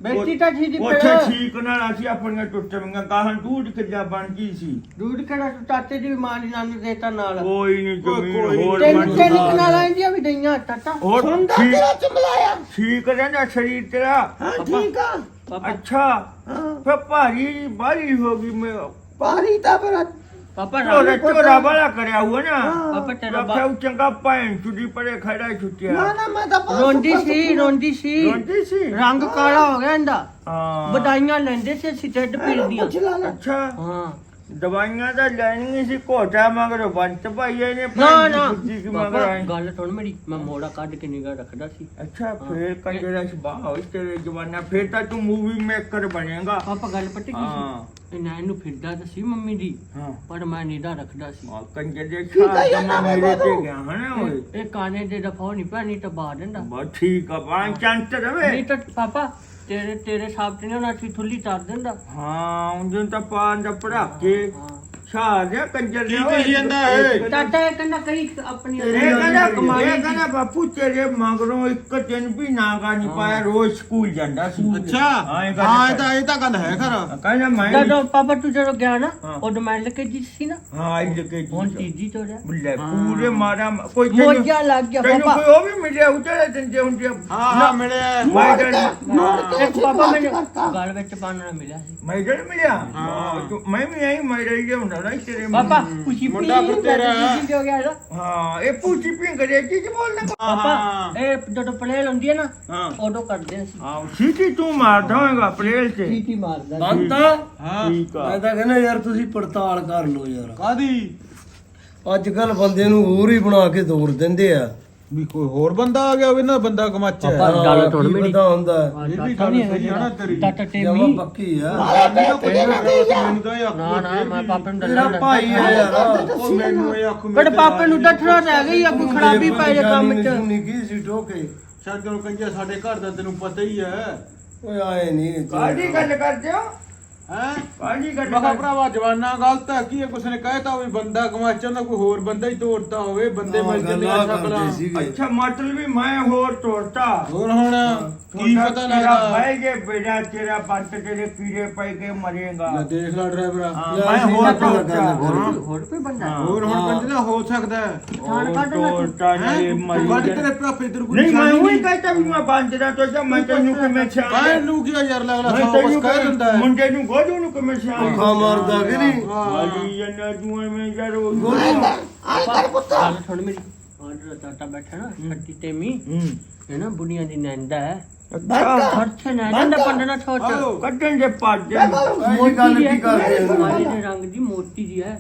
ਬੇਟੀ ਤਾਂ ਠੀਕ ਉੱਥੇ ਪੜਾ ਠੀਕ ਨਾਲ ਅਸੀਂ ਆਪਣੀਆਂ ਟੁੱਟਵੀਆਂ ਗਾਹਾਂ ਦੂਧ ਕਿੱਲਾ ਬਣ ਗਈ ਸੀ। ਦੂਧ ਕਿਹੜਾ ਤੂੰ ਦੀ ਮਾਂ ਦੀ ਨਾਨੀ ਦੇਤਾ ਨਾਲ। ਕੋਈ ਨਹੀਂ ਜ਼ਮੀਨ ਹੋਰ ਤਿੰਨ ਬਣ ਤਿੰਨ ਕਨਾਲਾਂ ਦੀਆਂ ਵੀ ਦਈਆਂ ਟੱਟਾ ਹੋਰ ਸੁਣਦਾ ਠੀਕ ਤੇਰਾ ਚਮਲਾਇਆ ਠੀਕ ਰਹਿੰਦਾ ਸਰੀਰ ਤੇਰਾ। ਹਾਂ ਠੀਕ ਆ। ਅੱਛਾ। ਫਿਰ ਭਾਰੀ ਬਾਰੀ ਹੋ ਗਈ ਮੈਂ। ਪਾਰੀ ਤਾਂ ਪਰ ਪਾਪਾ ਝੋਲਾ ਰਾਮ ਝੋਲਾ ਵਾਲਾ ਕਰਿਆ ਹੁਆ ਨਾ। ਪਾਪਾ ਤੇਰਾ ਰੱਖਿਆ ਬਾ- ਉਹ ਚੰਗਾ ਭੈਣ ਚੁੱਡੀ ਪਰੇ ਖੜਾ ਨਾ ਛੁੱਟਿਆ ਨਾ ਮੈਂ ਤਾਂ ਬਹੁਤ ਰੋਂਦੀ ਸੀ ਰੋਂਦੀ ਸੀ। ਰੋਂਦੀ ਸੀ? ਰੰਗ ਕਾਲਾ ਹੋ ਗਿਆ ਇਹਦਾ। ਹਾਂ। ਵਧਾਈਆਂ ਲੈਂਦੇ ਸੀ ਅਸੀਂ ਢਿੱਡ ਪੁੱਛ ਲਾ ਲੈ। ਅੱਛਾ। ਹਾਂ। ਦਵਾਈਆਂ ਤਾਂ ਲੈਣੀਆਂ ਸੀ ਘੋਟਾ ਮਗਰ ਬੰਤ ਭਾਈ ਇਹਨੇ ਨਾ ਨਾ। ਮਗਰ ਗੱਲ ਸੁਣ ਮੇਰੀ ਮੈਂ ਮੋੜਾ ਕੱਢ ਕੇ ਨਿਗਾਹ ਰੱਖਦਾ ਸੀ। ਅੱਛਾ ਫੇਰ ਕੰਜਰਾ ਸੁਭਾਅ ਹੋਈ ਤੇਰੇ ਜਵਾਨਾ ਫੇਰ ਤਾਂ ਤੂੰ ਮੂਵੀ ਮੇਕਰ ਬਣੇਗਾ। ਪਾਪਾ ਗੱਲ ਪੱਟੀ ਕੀ ਹਾਂ। ਸੀ ਇਹ ਨਾ ਇਹਨੂੰ ਫਿਰਦਾ ਤਾਂ ਸੀ ਮੰਮੀ ਦੀ ਹਾਂ। ਪਰ ਮੈਂ ਨਿਗਾਹ ਰੱਖਦਾ ਸੀ। ਆ ਕੰਜਰ ਦੇ ਠੀਕ ਆ ਛਾਂ ਯਾਰ, ਜਮਾ ਮੈਂ ਮੇਰੇ ਤੇ। ਗਿਆ ਹਨਾ ਓਏ। ਇਹ- ਕਾਨੇ ਦੇ ਦਫਾ ਨਹੀਂ ਪੈਣੀ ਤਾਂ ਬਾਹਰ ਦਿੰਦਾ। ਬਸ ਠੀਕ ਆ ਬਾਂ ਚੰਤ ਰਵੇ। ਨਹੀਂ ਤਾਂ ਪਾਪਾ ਤੇਰੇ ਤੇਰੇ ਸਾਹਬ ਤੇ ਨਾ ਅਸੀਂ ਠੁੱਲੀ ਤਾਰ ਦਿੰਦਾ। ਹਾਂ ਉਹਨੂੰ ਤਾਂ ਪਾਣ ਦਾ ਪੜਾਕੇ। ਹਾਂ। ਛਾ ਗਿਆ ਕੰਜਰ ਕੀ ਕਹੀ ਜਾਂਦਾ ਇਹ? ਟਾਟਾ ਇਹ ਕਹਿੰਦਾ ਕਈ ਆਪਣੀ ਇਹ ਕਹਿੰਦਾ ਕਮਾਈ ਇਹ ਕਹਿੰਦਾ ਬਾਪੂ ਤੇਰੇ ਮਗਰੋਂ ਇੱਕ ਦਿਨ ਵੀ ਨਾਗਾ ਨਹੀਂ ਪਾਇਆ ਰੋਜ਼ ਸਕੂਲ ਜਾਂਦਾ ਸੀ। ਅੱਛਾ। ਹਾਂ ਇਹ ਗੱਲ ਹਾਂ ਇਹ ਤਾਂ ਇਹ ਤਾਂ ਗੱਲ ਹੈ ਖਰਾ। ਕਹਿੰਦਾ ਮੈਂ ਜਦੋਂ ਪਾਪਾ ਤੂੰ ਜਦੋਂ ਗਿਆ ਨਾ ਹਾਂ। ਉਦੋਂ ਮੈਂ ਲੱਗੇ ਜੀ ਸੀ ਨਾ। ਹਾਂ ਇਹ ਕੇ ਹੁਣ ਤੀਜੀ ਤੋਂ ਰਿਹਾ ਬੁੱਲੇ ਪੂਰੇ ਮਾਰਾ ਕੋਈ ਤੈਨੂੰ- ਮੋਜਾ ਲੱਗ ਗਿਆ ਤੈਨੂੰ ਪਾਪਾ। ਕੋਈ ਉਹ ਵੀ ਮਿਲਿਆ ਉਤਰੇ ਦਿੰਦੇ ਹੁੰਦੇ ਹਾਂ ਹਾਂ ਮਿਲਿਆ। ਮੈਂ ਇੱਕ ਪਾਪਾ ਮੈਨੂੰ ਗਲ ਵਿੱਚ ਪਾਣਾ ਮਿਲਿਆ ਸੀ। ਮੈਂ ਮਿਲਿਆ? ਹਾਂ, ਤੂੰ- ਮੈਂ ਵੀ ਆਈ ਮੈਂ ਰਹੀ ਗਿਆ ਹੁੰਦਾ ਨਾ ਤੇਰੇ ਪਾਪਾ ਖੁਸ਼ੀ ਮੁੰਡਾ ਫਿਰ ਤੇਰਾ। ਹੈ। ਗਿਆ ਇਹਦਾ? ਹਾਂ ਇਹ ਪੂਛੀ ਪਿੰਗ ਅੰਗਰੇਜ਼ੀ ਚ ਬੋਲਦਾ ਪਾਪਾ ਇਹ ਜਦੋਂ ਪਲੇਲ ਹੁੰਦੀ ਹੈ ਨਾ ਹਾਂ। ਉਦੋਂ ਕਰਦੇ ਸੀ ਹਾਂ ਸੀਟੀ ਤੂੰ ਮਾਰਦਾ ਹੋਏਗਾ ਪਲੇਲ ਤੇ। ਟੀਟੀ ਮਾਰਦਾ। ਬੰਦਾ? ਹਾਂ। ਠੀਕ ਆ। ਮੈਂ ਤਾਂ ਕਹਿੰਦਾ ਯਾਰ ਤੁਸੀਂ ਪੜਤਾਲ ਕਰ ਲਓ ਯਾਰ। ਕਾਦੀ ਅੱਜ ਕੱਲ ਬੰਦੇ ਨੂੰ ਹੋਰ ਹੀ ਬਣਾ ਕੇ ਤੋੜ ਦਿੰਦੇ ਆ। ਵੀ ਕੋਈ ਹੋਰ ਬੰਦਾ ਆ ਗਿਆ ਹੋਵੇ ਨਾ ਬੰਦਾ ਕਮਾਚਾ ਹੈ। ਗੱਲ ਸੁਣ ਮੇਰੀ ਪਤਾ ਹੁੰਦਾ। ਇਹ ਵੀ ਗੱਲ ਸਹੀ ਆ ਨਾ ਤੇਰੀ। ਟਾਟਾ ਜਮਾ ਟੇਮੀ ਪੱਕੀ ਆ। ਮੈਨੂੰ ਤਾਂ ਇਹ ਨਾ ਨਾ ਮੈਂ ਪਾਪੇ ਨੂੰ ਤੇਰਾ ਦੱਸਣਾ ਭਾਈ ਆ ਯਾਰ। ਉਹ ਮੈਨੂੰ ਇਹ ਅੱਖ ਬੜੇ ਪਾਪੇ ਨੂੰ ਦੱਸਣਾ ਰਹਿ ਗਈ ਆ ਕੋਈ ਖਰਾਬੀ ਪੈ ਜਾ ਕੰਮ ਚ। ਨਹੀਂ ਕੀ ਸੀ ਠੋਕੇ। ਸ਼ਾਂਤੋਂ ਕੰਜਾ ਸਾਡੇ ਘਰ ਦਾ ਤੈਨੂੰ ਪਤਾ ਹੀ ਹੈ ਓਏ ਆਏ ਨਹੀਂ ਕਾਹਦੀ ਗੱਲ ਕਰਦੇ ਹੋ? ਹੈ? ਕਰਦੇ ਭਰਾਵਾ ਜਵਾਨਾ ਗਲਤ ਹੈ ਕੀ ਹੈ? ਕੁਛ ਨੇ ਕਹਿਤਾ ਵੀ ਬੰਦਾ ਕਮਾਚਾ ਦਾ ਕੋਈ ਹੋਰ ਬੰਦਾ ਹੀ ਤੋੜਤਾ ਹੋਵੇ ਬੰਦੇ ਜਾਂਦੇ ਆ ਅੱਛਾ ਮਤਲਬ ਵੀ ਮੈਂ ਹੋਰ ਤੋੜਤਾ। ਹੋਰ ਹੁਣ ਕੀ ਤੁਹਾਡਾ ਪਤਾ ਤੇਰਾ ਲੱਗਦਾ। ਭਾਈ ਜੇ ਬੇੜਾ ਤੇਰਾ ਪੰਤ ਤੇਰੇ ਕੀੜੇ ਪੈ ਕੇ ਮਰੇਗਾ। ਲੈ ਦੇਖ ਲੈ ਡਰਾਈਵਰਾ। ਹਾਂ, ਲੈ ਮੈਂ ਹੋਰ ਤੋੜਤਾ। ਹੋਰ ਕੋਈ ਬੰਦਾ? ਹਾਂ। ਹੋਰ ਹੁਣ ਕੰਜਦਾ ਹੋ ਸਕਦਾ ਹੈ। ਥਾਣ ਕੱਢ ਲੈ ਤੂੰ। ਤੋੜਤਾ ਨਹੀਂ ਹੈਂ? ਮਰੀ ਵੱਢ ਜਾ- ਤੇਰੇ ਪਾਪੇ ਤੇਰੇ ਕੋਈ ਨਹੀਂ ਮੈਂ ਉਹੀ ਵੀ ਮੈਂ ਮੈਂ ਤੈਨੂੰ ਕਿਵੇਂ ਕਾਹ ਛਾਣ ਨੂੰ ਕੀ ਆ ਯਾਰ ਲੱਗਦਾ ਮੈਂ ਤੈਨੂੰ ਕਹਿ ਦਿੰਦਾ ਹੈ। ਮੁੰਡੇ ਨੂੰ ਗੋਜੂ ਨੂੰ ਕਿਵੇਂ ਛਾਣ ਭੁੱਖਾ ਮਰਦਾ ਕਿ ਨਹੀਂ? ਵਾਲੀ ਜੰਨਾ ਤੂੰ ਐਵੇਂ ਯਾਰ ਉਹ ਆਏ ਕਰ ਪੁੱਤ। ਗੱਲ ਸੁਣ ਮੇਰੀ। ਆਰਡਰ ਟਾਟਾ ਬੈਠਾ ਨਾ ਛੱਟੀ ਟੇਮੀ ਹੂੰ। ਇਹ ਨਾ ਬੁੜੀਆਂ ਦੀ ਨੈਂਦਾ ਹੈ। ਅੱਛਾ। ਛੱਠੇ ਨੈਂਦਾ ਪੰਡਣਾ ਛੋਟ। ਕੱਢਣ ਦੇ ਪਾਜੇ ਇਹ ਗੱਲ ਕੀ ਕਰਦੇ ਹੋ? ਮਾਲੀ ਦੇ ਰੰਗ ਦੀ ਮੋਟੀ ਜੀ ਹੈ।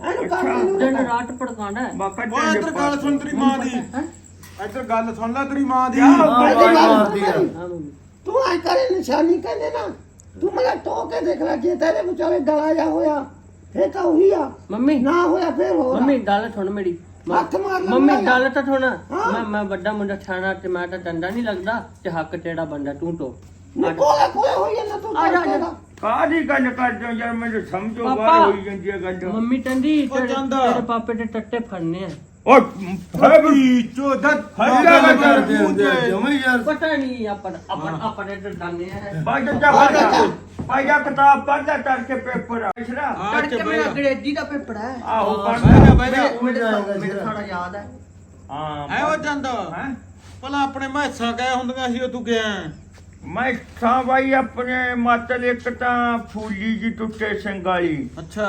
ਦਿਨ ਰਾਤ ਪੜਕਾਣਾ ਬਾ ਕੱਢਣ ਦੇ ਇੱਧਰ ਗੱਲ ਸੁਣ ਤੇਰੀ ਮਾਂ ਦੀ? ਇੱਧਰ ਗੱਲ ਸੁਣ ਲੈ ਤੇਰੀ ਮਾਂ ਦੀ। ਤੂੰ। ਆਏ ਕਰੇ ਨਿਸ਼ਾਨੀ ਕਹਿੰਦੇ ਨਾ ਤੂੰ ਮੈਨੂੰ ਟੋ ਕੇ ਦੇਖ ਲੈ ਜੇ ਤੇਰੇ ਵਿਚਾਲੇ ਗਲਾ ਜਾ ਹੋਇਆ ਫੇਰ ਤਾਂ ਉਹੀ ਆ ਮੰਮੀ ਨਾ ਹੋਇਆ ਫੇਰ ਹੋਰ ਆ। ਮੰਮੀ ਗੱਲ ਸੁਣ ਮੇਰੀ ਮ- ਹੱਥ ਮਾਰ ਲੈ ਮੰਮੀ ਮੇਰਾ। ਗੱਲ ਤਾਂ ਸੁਣ। ਮੈਂ ਮੈਂ ਵੱਡਾ ਮੁੰਡਾ ਛਾਣਾ ਤੇ ਮੈਂ ਤਾਂ ਡੰਡਾ ਨਹੀਂ ਲੱਗਦਾ ਤੇ ਹੱਕ ਤੇਰਾ ਬੰਦਾ ਤੂੰ ਟੋ ਨੀ ਕੋਲੇ ਕੋਲੇ ਹੋਈ ਜਾਂਦਾ ਤੂੰ ਆ ਜਾ, ਆ ਜਾ। ਤੇਰਾ। ਕਾਦੀ ਗੱਲ ਕਰਦੇ ਹੋ ਯਾਰ ਮੈਨੂੰ ਸਮਝੋ ਪਾਪਾ। ਬਾਹਰ ਹੋਈ ਜਾਂਦੀ ਹੈ ਗੱਲ ਮੰਮੀ ਤੇਰੇ ਜਾਂਦਾ। ਤੇਰੇ ਪਾਪੇ ਦੇ ਟੱਟੇ ਫੜਨੇ ਆ ਓ ਹਬੀ ਚੋਦਤ ਹੱਥ ਗੱਲ ਕਰਦੇ ਹੁੰਦੇ ਆ। ਜਮੇ ਯਾਰ। ਪਤਾ ਨਹੀਂ ਆਪਣ ਆਪਣ ਆਪਣੇ ਤੇ ਦਾਨੇ ਆ। ਬਾਜਾ ਜਾ ਬਾਜਾ ਪਾਇਆ ਕਿਤਾਬ ਪੜ੍ਹਦਾ ਤੜ ਕੇ ਪੇਪਰ ਆਸ਼ਰਾ ਆ ਤੜਕੇ ਚ ਮੇਰਾ ਅੰਗਰੇਜ਼ੀ ਦਾ ਪੇਪਰ ਹੈ ਆਹੋ ਬਹਿ ਪੜ੍ਹਦਾ। ਜਾ ਬਹਿ ਜਾ ਮੇਰੇ ਜਾਏਗਾ ਮੇਰੇ ਜਿਹੜਾ। ਥੋੜਾ ਯਾਦ ਹੈ ਹਾਂ ਐ ਉਹ ਜਾਂਦਾ। ਹੈਂ? ਭਲਾ ਆਪਣੇ ਮੈਸਾਂ ਕਹਿ ਹੁੰਦੀਆਂ ਸੀ ਉਹ ਤੂੰ ਗਿਆ। ਮੈਂ ਥਾਂ ਬਾਈ ਆਪਣੇ ਮਾਤਲ ਇੱਕ ਤਾਂ ਫੂਲੀ ਜੀ ਟੁੱਟੇ ਸਿੰਗਾਲੀ ਅੱਛਾ।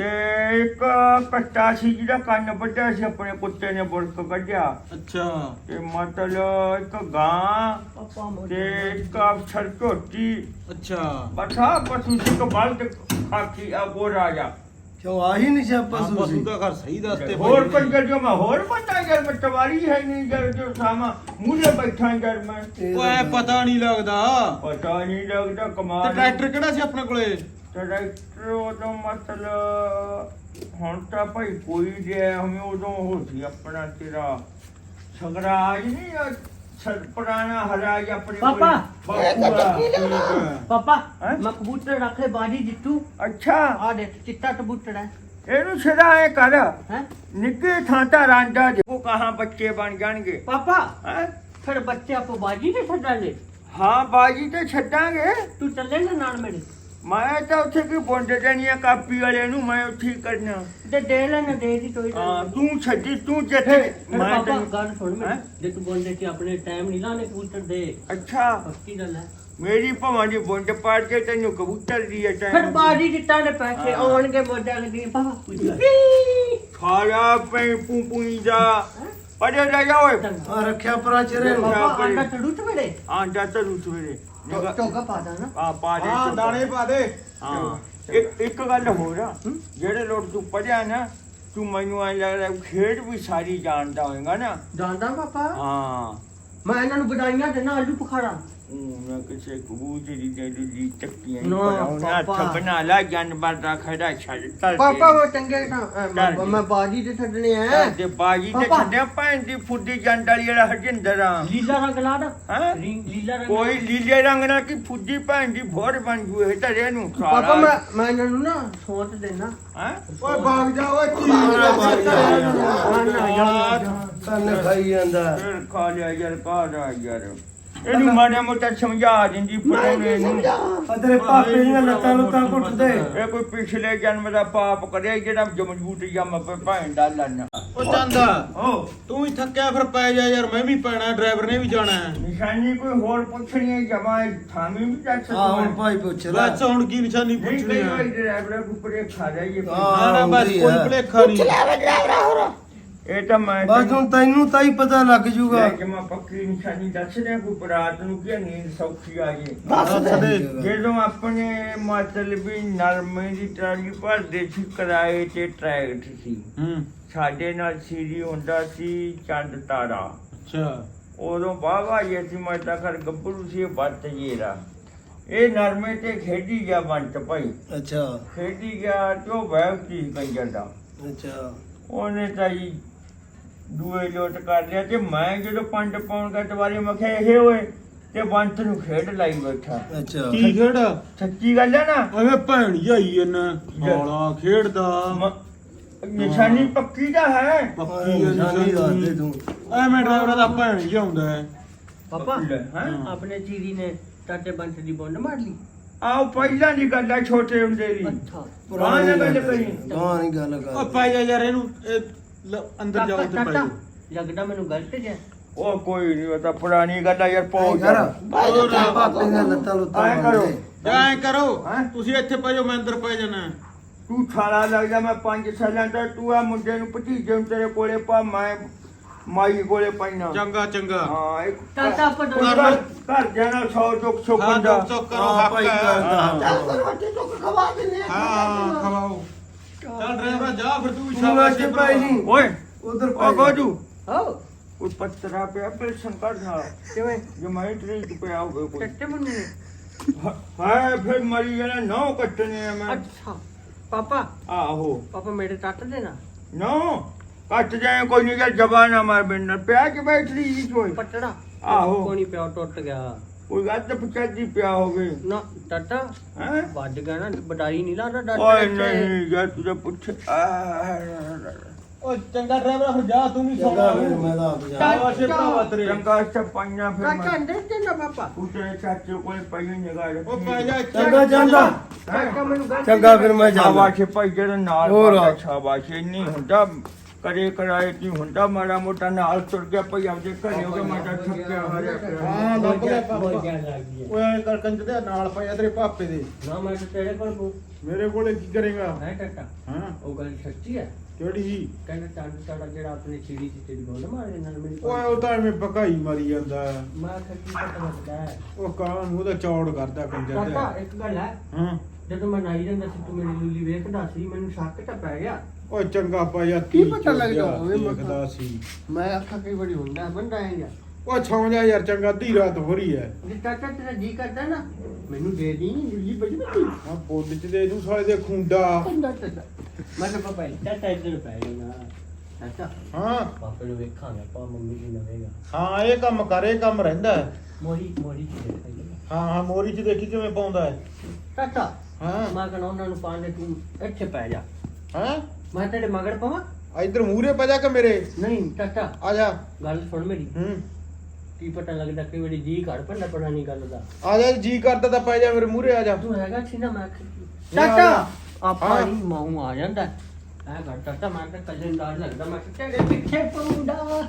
ਤੇ ਇੱਕ ਕੱਟਾ ਸੀ ਜਿਹਦਾ ਕੰਨ ਵੱਢਿਆ ਸੀ ਆਪਣੇ ਕੁੱਤੇ ਨੇ ਬੁਰਕ ਕੱਢਿਆ। ਅੱਛਾ। ਤੇ ਮਤਲਬ ਇੱਕ ਗਾਂ ਤੇ ਇੱਕ ਅਫਸਰ ਝੋਟੀ। ਅੱਛਾ। ਬਠਾ ਪਸ਼ੂ ਸੀ ਕੋ ਬਲਦ ਖਾਕੀ ਆ ਗੋ ਰਾਜਾ। ਕਿਉਂ ਆਹੀ ਨਹੀਂ ਸਿਆਪਾ ਆ ਪਸ਼ੂ ਦਾ ਘਰ ਸਹੀ ਦੱਸਤੇ ਹੋਰ ਪੰਜਰ ਜੋ ਮੈਂ ਹੋਰ ਬੰਦਾ ਯਾਰ ਮੈਂ ਟਵਾਰੀ ਹੈ ਨਹੀਂ ਯਾਰ ਜੋ ਸਾਮਾ। ਮੂਹਰੇ ਬੈਠਾ ਯਾਰ ਮੈਂ। ਐ ਪਤਾ ਨਹੀਂ ਲੱਗਦਾ। ਪਤਾ ਨਹੀਂ ਲੱਗਦਾ ਤੇ ਕਮਾਲ ਟਰੈਕਟਰ ਕਿਹੜਾ ਸੀ ਆਪਣੇ ਕੋਲੇ? ਟਰੈਕਟਰ ਉਦੋਂ ਮਤਲਬ ਹੁਣ ਤਾਂ ਭਾਈ ਕੋਈ ਜੇ ਹਮੇ ਉਦੋਂ ਹੋ ਸੀ ਆਪਣਾ ਤੇਰਾ। ਸਗਰਾਜ ਨਹੀਂ ਸ- ਪੁਰਾਣਾ ਹਰਾਜ ਆਪਣੇ। ਪਾਪਾ। ਪਾਪਾ? ਮੈਂ ਕਬੂਤਰ ਰੱਖੇ ਬਾਜੀ ਜਿੱਤੂ। ਅੱਛਾ। ਆ ਦੇ ਚਿੱਟਾ ਕਬੂਤਰ ਹੈ। ਇਹਨੂੰ ਸਿਰਾ ਐ ਕਰ। ਹੈ? ਨਿੱਕੇ ਥਾਂ ਤਾਂ ਰਾਂਝਾ ਦੇ ਉਹ ਕਹਾਂ ਬੱਚੇ ਬਣ ਜਾਣਗੇ। ਪਾਪਾ ਹੈ? ਫਿਰ ਬੱਚੇ ਆਪੋ ਬਾਜੀ ਨਹੀਂ ਛੱਡਾਂਗੇ। ਹਾਂ ਬਾਜੀ ਤੇ ਛੱਡਾਂਗੇ। ਤੂੰ ਚੱਲੇ ਨਾ ਨਾਲ ਮੇਰੇ ਮੈਂ ਤਾਂ ਉੱਥੇ ਕੀ ਬੁੰਡ ਦੇਣੀ ਆ ਕਾਪੀ ਵਾਲੇ ਨੂੰ ਮੈਂ ਉੱਥੇ ਹੀ ਕਰਨਾ ਤੇ ਦੇ ਲੈਣਾ ਦੇ ਦੀ ਕੋਈ ਗੱਲ ਹਾਂ। ਤੂੰ ਛੱਡੀ ਤੂੰ ਜਿੱਤ ਫਿਰ ਮੈਂ ਪਾਪਾ ਤੈਨੂੰ ਗੱਲ ਸੁਣ ਹੈਂ? ਮੇਰੇ ਜੇ ਤੂੰ ਬੋਲਦੇ ਕਿ ਆਪਣੇ ਟਾਈਮ ਨਹੀਂ ਲਾਣੇ ਕਬੂਤਰ ਦੇ ਅੱਛਾ। ਪੱਕੀ ਗੱਲ ਹੈ। ਮੇਰੀ ਭਵਾਂ ਦੀ ਬੁੰਡ ਪਾੜ ਕੇ ਤੈਨੂੰ ਕਬੂਤਰ ਦੀ ਹੈ ਫਿਰ ਟਾਈਮ ਬਾਜੀ ਦਿੱਤਾ ਦੇ ਪੈਸੇ ਹਾਂ। ਆਉਣਗੇ ਮੋਢਿਆਂ ਲੱਗੀ ਪਾਪਾ ਖਾਲਾ ਪੈ ਪੂ ਪੂ ਜਾ ਪੜੇ ਰਹਿ ਜਾ ਓਏ। ਰੱਖਿਆ ਪਰਾਂ ਚਿਹਰੇ ਨੂੰ। ਪਾਪਾ ਆਂਡਾ ਚੜੂ ਤੇ ਮੇਰੇ ਆਂਡਾ ਤਰੂ ਸਵੇਰੇ ਟੋਕਾ ਪਾ ਦਾਂ ਨਾ। ਆ ਪਾ ਦੇ ਹਾਂ ਦਾਣੇ ਪਾ ਦੇ। ਹਾਂ ਇੱਕ ਇੱਕ ਗੱਲ ਹੋਰ ਆ। ਜਿਹੜੇ ਲੋਕ ਤੂੰ ਪੜਿਆ ਨਾ ਤੂੰ ਮੈਨੂੰ ਐ ਲੱਗਦਾ ਖੇਡ ਵੀ ਸਾਰੀ ਜਾਣਦਾ ਹੋਏਗਾ ਨਾ। ਜਾਣਦਾ ਪਾਪਾ? ਹਾਂ। ਮੈਂ ਇਹਨਾਂ ਨੂੰ ਬਧਾਈਆਂ ਦੇਣਾ ਆਲੂ ਪਖਾੜਾ। ਉਹ ਨਾ ਕਿਸੇ ਕਬੂਤਰੀ ਦੇ ਦੀ ਚੱਕੀਆਂ ਨਾ, ਪੜਾਉਣਾ ਪਾਪਾ। ਥਪਨਾ ਲਾ ਜਾਨਵਰ ਦਾ ਖੜਾ ਛੱਡ ਤਲ ਪਾਪਾ ਉਹ ਚੰਗੇ ਤਾਂ ਅਹ, ਡਰ ਮੈਂ- ਜੀ। ਮੈਂ ਬਾਜੀ ਤੇ ਛੱਡਣੇ ਆ। ਤੇ ਬਾਜੀ ਤੇ ਪਾਪਾ। ਛੱਡਿਆ ਭੈਣ ਦੀ ਫੁੱਦੀ ਜੰਡ ਵਾਲੀ ਜਿਹੜਾ ਹਰਜਿੰਦਰ ਆ। ਲੀਲਾ ਰੰਗ ਲਾ ਦਾ ਹੈਂ? ਲੀਲਾ ਰੰਗ ਕੋਈ ਲੀਲੇ ਰੰਗ ਨਾਲ ਕੀ ਫੁੱਦੀ ਭੈਣ ਦੀ ਭੋਰ ਬਣ ਜੂ ਇਹ ਧਰੇ ਨੂੰ ਪਾਪਾ ਮੈਂ ਮੈਂ ਇਹਨਾਂ ਨੂੰ ਨਾ ਸੌਂਤ ਦੇਣਾ। ਹੈ? ਓਏ ਭਾਗ ਜਾ ਓਏ ਕੀ ਖਾਈ ਜਾਂਦਾ। ਫਿਰ ਖਾ ਲਿਆ ਯਾਰ ਕਾ ਦਾ ਯਾਰ। ਇਹਨੂੰ ਮਾੜਾ ਮੋਟਾ ਸਮਝਾ ਦਿੰਦੀ ਪੜਾਉਣੇ ਨੂੰ ਆ ਤੇਰੇ ਪਾਪੇ ਦੀਆਂ ਲੱਤਾਂ ਲੁੱਤਾਂ ਘੁੱਟਦੇ ਇਹ ਕੋਈ ਪਿਛਲੇ ਜਨਮ ਦਾ ਪਾਪ ਕਰਿਆ ਜਿਹੜਾ ਮਜ਼ਬੂਤ ਜੰਮ ਪੇ ਭੈਣ ਦਾ ਲੰਨ ਚੰਦਾ ਓ ਤੂੰ ਹੀ ਥੱਕਿਆ ਫਿਰ ਪੈ ਜਾ ਯਾਰ ਮੈਂ ਵੀ ਪੈਣਾ ਡਰਾਈਵਰ ਨੇ ਵੀ ਜਾਣਾ। ਹੈ ਨਿਸ਼ਾਨੀ ਕੋਈ ਹੋਰ ਪੁੱਛਣੀ ਹੈ ਜਮਾ ਥਾਮੀ ਵੀ ਦੱਸ ਆ ਹੁਣ ਭਾਈ ਪੁੱਛ ਲੈ। ਬਸ ਹੁਣ ਕੀ ਨਿਸ਼ਾਨੀ ਪੁੱਛਣੀ ਵਾਰੀ ਡਰਾਈਵਰ ਕੋ ਪਰੇ ਖਾ ਜਾਈਏ ਹਾਂ। ਨਾ ਨਾ ਬਸ ਕੋਈ। ਭੁਲੇਖਾ ਨਹੀਂ। ਇਹ ਤਾਂ ਮੈਂ ਬਸ ਹੁਣ ਤੈਨੂੰ ਤਾਂ ਹੀ ਪਤਾ ਲੱਗ ਜੂਗਾ। ਜਮਾ ਪੱਕੀ ਨਿਸ਼ਾਨੀ ਦੱਸ ਰਿਹਾ ਕੋਈ ਬਰਾਤ ਨੂੰ ਕੀ ਨੀਂਦ ਸੌਖੀ ਆ ਜੇ ਦੱਸ ਦੇ। ਜਦੋਂ ਆਪਣੇ ਮਤਲਬੀ ਨਰਮੇ ਦੀ ਟਰਾਲੀ ਭਰਦੇ ਸੀ ਕਿਰਾਏ ਤੇ ਟਰੈਕਟ ਸੀ। ਹੂੰ। ਸਾਡੇ ਨਾਲ ਸੀਰੀ ਹੁੰਦਾ ਸੀ ਚੰਦ ਤਾਰਾ। ਅੱਛਾ। ਉਦੋਂ ਬਾਬਾ ਜੀ ਅਸੀਂ ਮੈਂ ਤਾਂ ਘਰ ਗੱਭਰੂ ਸੀ ਬੱਤ ਜੀਰਾ ਇਹ ਨਰਮੇ ਤੇ ਖੇਡੀ ਗਿਆ ਬੰਟ ਭਾਈ। ਅੱਛਾ। ਖੇਡੀ ਗਿਆ ਤੇ ਉਹ ਵੈਵਤੀ ਕੰਜਰ ਦਾ ਅੱਛਾ। ਉਹਨੇ ਤਾਂ ਜੀ ਦੂਏ ਲੋਟ ਕਰ ਲਿਆ ਤੇ ਮੈਂ ਜਦੋਂ ਪੰਡ ਪਾਉਣ ਦਾ ਦੁਬਾਰੇ ਮੈਂ ਕਿਹਾ ਇਹ ਹੋਏ ਤੇ ਬੰਤ ਨੂੰ ਖੇਡ ਲਾਈ ਬੈਠਾ। ਅੱਛਾ। ਕੀ ਖੇਡ? ਸੱਚੀ ਗੱਲ ਹੈ ਨਾ? ਐਵੇਂ ਭੈਣ ਜਾਈ ਇਹਨਾਂ ਬਾਲਾ ਖੇਡਦਾ। ਨਿਸ਼ਾਨੀ ਪੱਕੀ ਦਾ ਹੈ। ਪੱਕੀ ਨਿਸ਼ਾਨੀ ਦੱਸ ਦੇ ਨਿਸ਼ਾਨੀ ਤੂੰ। ਐਵੇਂ ਡਰਾਈਵਰ ਦਾ ਭੈਣ ਹੀ ਆਉਂਦਾ ਹੈ। ਪਾਪਾ ਹੈਂ? ਆਪਣੇ ਚੀਰੀ ਨੇ ਚਾਟੇ ਬੰਚ ਦੀ ਬੋਂਡ ਮਾਰ ਲਈ? ਆਹ ਪਹਿਲਾਂ ਦੀ ਗੱਲ ਹੈ ਛੋਟੇ ਹੁੰਦੇ ਦੀ। ਅੱਛਾ। ਪੁਰਾਣੀ ਗੱਲ ਕਰੀ ਗਾਂ ਨਹੀਂ ਗੱਲ ਕਰ। ਪੈ ਜਾ ਯਾਰ ਇਹਨੂੰ ਇਹ ਲ- ਅੰਦਰ ਜਾਓ ਤੇ ਪੈ ਜਾਓ। ਲੱਗਦਾ ਮੈਨੂੰ ਗਲਤ ਜਿਹਾ। ਉਹ ਕੋਈ ਨਹੀਂ ਉਹ ਤਾਂ ਪੁਰਾਣੀ ਗੱਲ ਆ ਯਾਰ ਪਹੁੰਚ ਕਰ ਜਾ। ਪਾਪੇ ਦੀਆਂ ਲੱਤਾਂ ਲੁੱਤਾਂ ਐਂ ਕਰੋ। ਬੰਨ੍ਹ ਦੇ। ਜਾਂ ਐਂ ਕਰੋ। ਹੈਂ? ਤੁਸੀਂ ਇੱਥੇ ਪੈ ਜਾਓ ਮੈਂ ਅੰਦਰ ਪੈ ਜਾਣਾ। ਤੂੰ ਥਾਲਾ ਲੱਗ ਜਾ ਮੈਂ 5 ਸਾਲਾਂ ਦਾ ਤੂੰ ਆ ਮੁੰਡੇ ਨੂੰ ਭਤੀਜੇ ਨੂੰ ਤੇਰੇ ਕੋਲੇ ਪਾ ਮੈਂ ਮਾਈ ਕੋਲੇ ਪੈਣਾ ਚੰਗਾ ਚੰਗਾ। ਹਾਂ ਇੱਕ ਚਾਚਾ ਆਪਾਂ ਕੋਈ ਦੋਨੋਂ ਗੱਲ ਘਰ ਜਾਣਾ 100 ਦੁੱਖ ਸੁੱਖ ਹਾਂ ਹੁੰਦਾ। ਦੁੱਖ ਸੁੱਖ ਕਰੋ ਹਾਂ ਹੱਕ ਭਾਈ ਹੈ। ਕਰਦਾ ਹਾਂ ਹਾਂ ਖਵਾਓ। ਚੱਲ ਡਰਾਈਵਰ ਜਾ ਫਿਰ ਤੂੰ ਵੀ ਤੂੰ ਸ਼ਾਬਾਸ਼ ਅੱਜ ਭਾਈ ਨਹੀਂ ਓਏ ਉਧਰ ਉਹ ਪੈ ਗੋਜੂ। ਹੋ। ਉਹ ਪੱਤਰਾ ਪਿਆ ਪਰ ਸੰਕਟ ਨਾਲ ਕਿਵੇਂ? ਜੋ ਮੈਂ ਤਰੀਕ ਪਿਆ ਹੋਵੇ ਕੋਈ। ਚੱਟੇ ਮੁੰਨੇ ਹਾਂ ਫਿਰ ਮਰੀ ਜਾਣਾ ਨੌ ਕੱਟਣੇ ਆ ਮੈਂ। ਅੱਛਾ। ਪਾਪਾ? ਆਹੋ। ਪਾਪਾ ਮੇਰੇ ਟੱਟ ਦੇਣਾ ਨੌ। ਕੱਟ ਜਾਏ ਕੋਈ ਨਹੀਂ ਜਬਾਨਾ ਮਾਰ ਬਿੰਦਰ। ਪਿਆ ਕਿ ਬੈਠੀ ਜੀ ਕੋਈ? ਪਟੜਾ? ਆਹੋ। ਕੋਣੀ ਪਿਆ ਟੁੱਟ ਗਿਆ। ਕੋਈ ਅੱਧ ਪਚਾਜੀ ਪਿਆ ਹੋਵੇ। ਨਾ ਟੱਟਾ ਹੈ? ਵੱਜ ਗਿਆ ਨਾ ਬਡਾਈ ਨਹੀਂ ਲਾਦਾ ਡੱਟ ਓਏ ਨਹੀਂ ਯਾਰ ਤੂੰ ਤਾਂ ਪੁੱਛ। ਆ ਓ ਚੰਗਾ ਡਰਾਈਵਰ ਫਿਰ ਜਾ ਤੂੰ ਵੀ ਜਗਾ ਸੌਂ ਫਿਰ ਮੈਂ ਤਾਂ ਆਪ ਜਾ। ਏ ਭਰਾਵਾ ਤੇਰੇ। ਚੰਗਾ ਚਪਾਈਆਂ ਫਿਰ ਕਾਕਾ ਅੰਦਰ ਤੇ ਨਾ ਪਾਪਾ? ਉਤਰੇ ਚਾਚੇ ਕੋਲ ਪਈ ਨਿਗਾਹ ਪੈ ਜਾ ਚੰਗਾ ਜਾਂਦਾ। ਕਾਕਾ ਮੈਨੂੰ ਗੱਲ ਚੰਗਾ ਫਿਰ ਮੈਂ ਭਾਈ ਜਿਹੜਾ ਨਾਲ ਸ਼ਾਬਾਸ਼ ਇੰਨੀ ਹੁੰਦਾ। ਕਰੇ ਕਰਾਏ ਕੀ ਹੁੰਦਾ? ਮਾੜਾ ਮੋਟਾ ਨਾਲ ਤੁਰ ਗਿਆ ਭਈ ਆਪਦੇ ਘਰੇ ਹੋ ਕੇ ਮਾੜਾ ਥੱਕਿਆ ਹਾਰਿਆ ਪਿਆ। ਹਾਂ ਲੱਭ ਲਿਆ ਪਾਪਾ ਬੋਲਿਆ ਲੱਗ ਗਿਆ ਓਏ ਐਂ ਕਰ ਕੰਜ ਦੇ ਨਾਲ ਪੈ ਜਾ ਤੇਰੇ ਪਾਪੇ ਦੇ। ਨਾ ਮੈਂ ਤਾਂ ਤੇਰੇ ਕੋਲ ਬੋ ਮੇਰੇ ਕੋਲੇ ਕੀ ਕਰੇਗਾ? ਹੈ ਟੱਟਾ ਹਾਂ। ਉਹ ਗੱਲ ਸੱਚੀ ਹੈ ਕਿਹੜੀ? ਕਹਿੰਦਾ ਚੰਦ ਸਾਡਾ ਜਿਹੜਾ ਆਪਣੇ ਚਿੜੀ ਚ ਤੇਰੀ ਬੋਲ ਮਾਰੇ ਨਾਲ ਮੇਰੀ ਓਏ ਉਹ ਤਾਂ ਐਵੇਂ ਬਕਾਈ ਮਾਰੀ ਜਾਂਦਾ ਹੈ। ਮੈਂ ਖੱਟੀ ਪਤਾ ਲੱਗਦਾ ਹੈ। ਉਹ ਕਾਂ ਨੂੰ ਉਹਦਾ ਚੌੜ ਕਰਦਾ ਕੰਜਰ ਕਾਕਾ ਤੇ ਇੱਕ ਗੱਲ ਹੈ। ਹਾਂ। ਜਦੋਂ ਮੈਂ ਨਾਈ ਜਾਂਦਾ ਸੀ ਤੂੰ ਮੇਰੀ ਲੂਲੀ ਵੇਖਦਾ ਸੀ ਮੈਨੂੰ ਸ਼ੱਕ ਤਾਂ ਪੈ ਗਿਆ। ਓਏ ਚੰਗਾ ਪਾਇਆ ਕੀ ਪਤਾ ਲੱਗਦਾ ਹੋਵੇ ਮੈਂ ਦੇਖਦਾ ਸੀ। ਮੈਂ ਅੱਖਾਂ ਕਈ ਵਾਰੀ ਹੁੰਦਾ ਬੰਦਾ ਆਏਗਾ ਓਏ ਛੌਂ ਜਾ ਯਾਰ ਚੰਗਾ ਅੱਧੀ ਰਾਤ ਹੋ ਰਹੀ ਹੈ ਜੇ ਚਾਚਾ ਤੇਰਾ ਜੀ ਕਰਦਾ ਨਾ ਮੈਨੂੰ ਦੇ ਦੀ ਲੂਲੀ ਬੜੀ ਬੜੀ ਆ ਪੁੱਲ ਚ ਦੇ ਨੂੰ ਸਾਲੇ ਦੇ ਖੁੰਡਾ। ਚਾਚਾ। ਮੈਂ ਕਿਹਾ ਪਾਪਾ ਚਾਚਾ ਇੱਧਰ ਪੈ ਜਾਣਾ ਚਾਚਾ। ਹਾਂ। ਪਾਪੇ ਨੂੰ ਵੇਖਾਂਗੇ ਪਾ ਮੰਮੀ ਜੀ ਨਵੇਗਾ। ਹਾਂ ਇਹ ਕੰਮ ਕਰ ਇਹ ਕੰਮ ਰਹਿੰਦਾ ਹੈ। ਮੋਰੀ ਮੋਰੀ ਚ ਦੇਖਾਂਗੇ ਹਾਂ ਹਾਂ ਮੋਰੀ ਚ ਦੇਖੀ ਕਿਵੇਂ ਪਾਉਂਦਾ ਹੈ ਚਾਚਾ ਹਾਂ। ਮੈਂ ਕਹਿੰਦਾ ਉਹਨਾਂ ਨੂੰ ਪਾਣੇ ਤੂੰ ਇੱਥੇ ਪੈ ਜਾ। ਹਾਂ? ਮੈਂ ਤੇਰੇ ਮਗਰ ਪਵਾਂ? ਆ ਇੱਧਰ ਮੂਹਰੇ ਪੈ ਜਾ ਕੇ ਮੇਰੇ। ਨਹੀਂ ਚਾਚਾ। ਆ ਜਾ। ਗੱਲ ਸੁਣ ਮੇਰੀ। ਹੂੰ। ਕੀ ਪਤਾ ਲੱਗਦਾ ਕਈ ਵਾਰੀ ਜੀ ਘੜ ਪੈਂਦਾ ਪਤਾ ਨਹੀਂ ਗੱਲ ਦਾ। ਆ ਜਾ ਜੀ ਕਰਦਾ ਤਾਂ ਪੈ ਜਾ ਮੇਰੇ ਮੂਹਰੇ ਆ ਜਾ। ਤੂੰ ਹੈਗਾ ਸੀ ਨਾ ਮੈਂ ਜਾ। ਆਪਾਂ ਹਾਂ। ਮਾਉ ਆ ਜਾਂਦਾ। ਐ ਘੜ ਚਾਚਾ ਮੈਂ ਤਾਂ ਕੱਲੇ ਦਾ ਲੱਗਦਾ। ਮੈਂ ਕਿਹਾ ਪਿੱਛੇ ਪਉਂਦਾ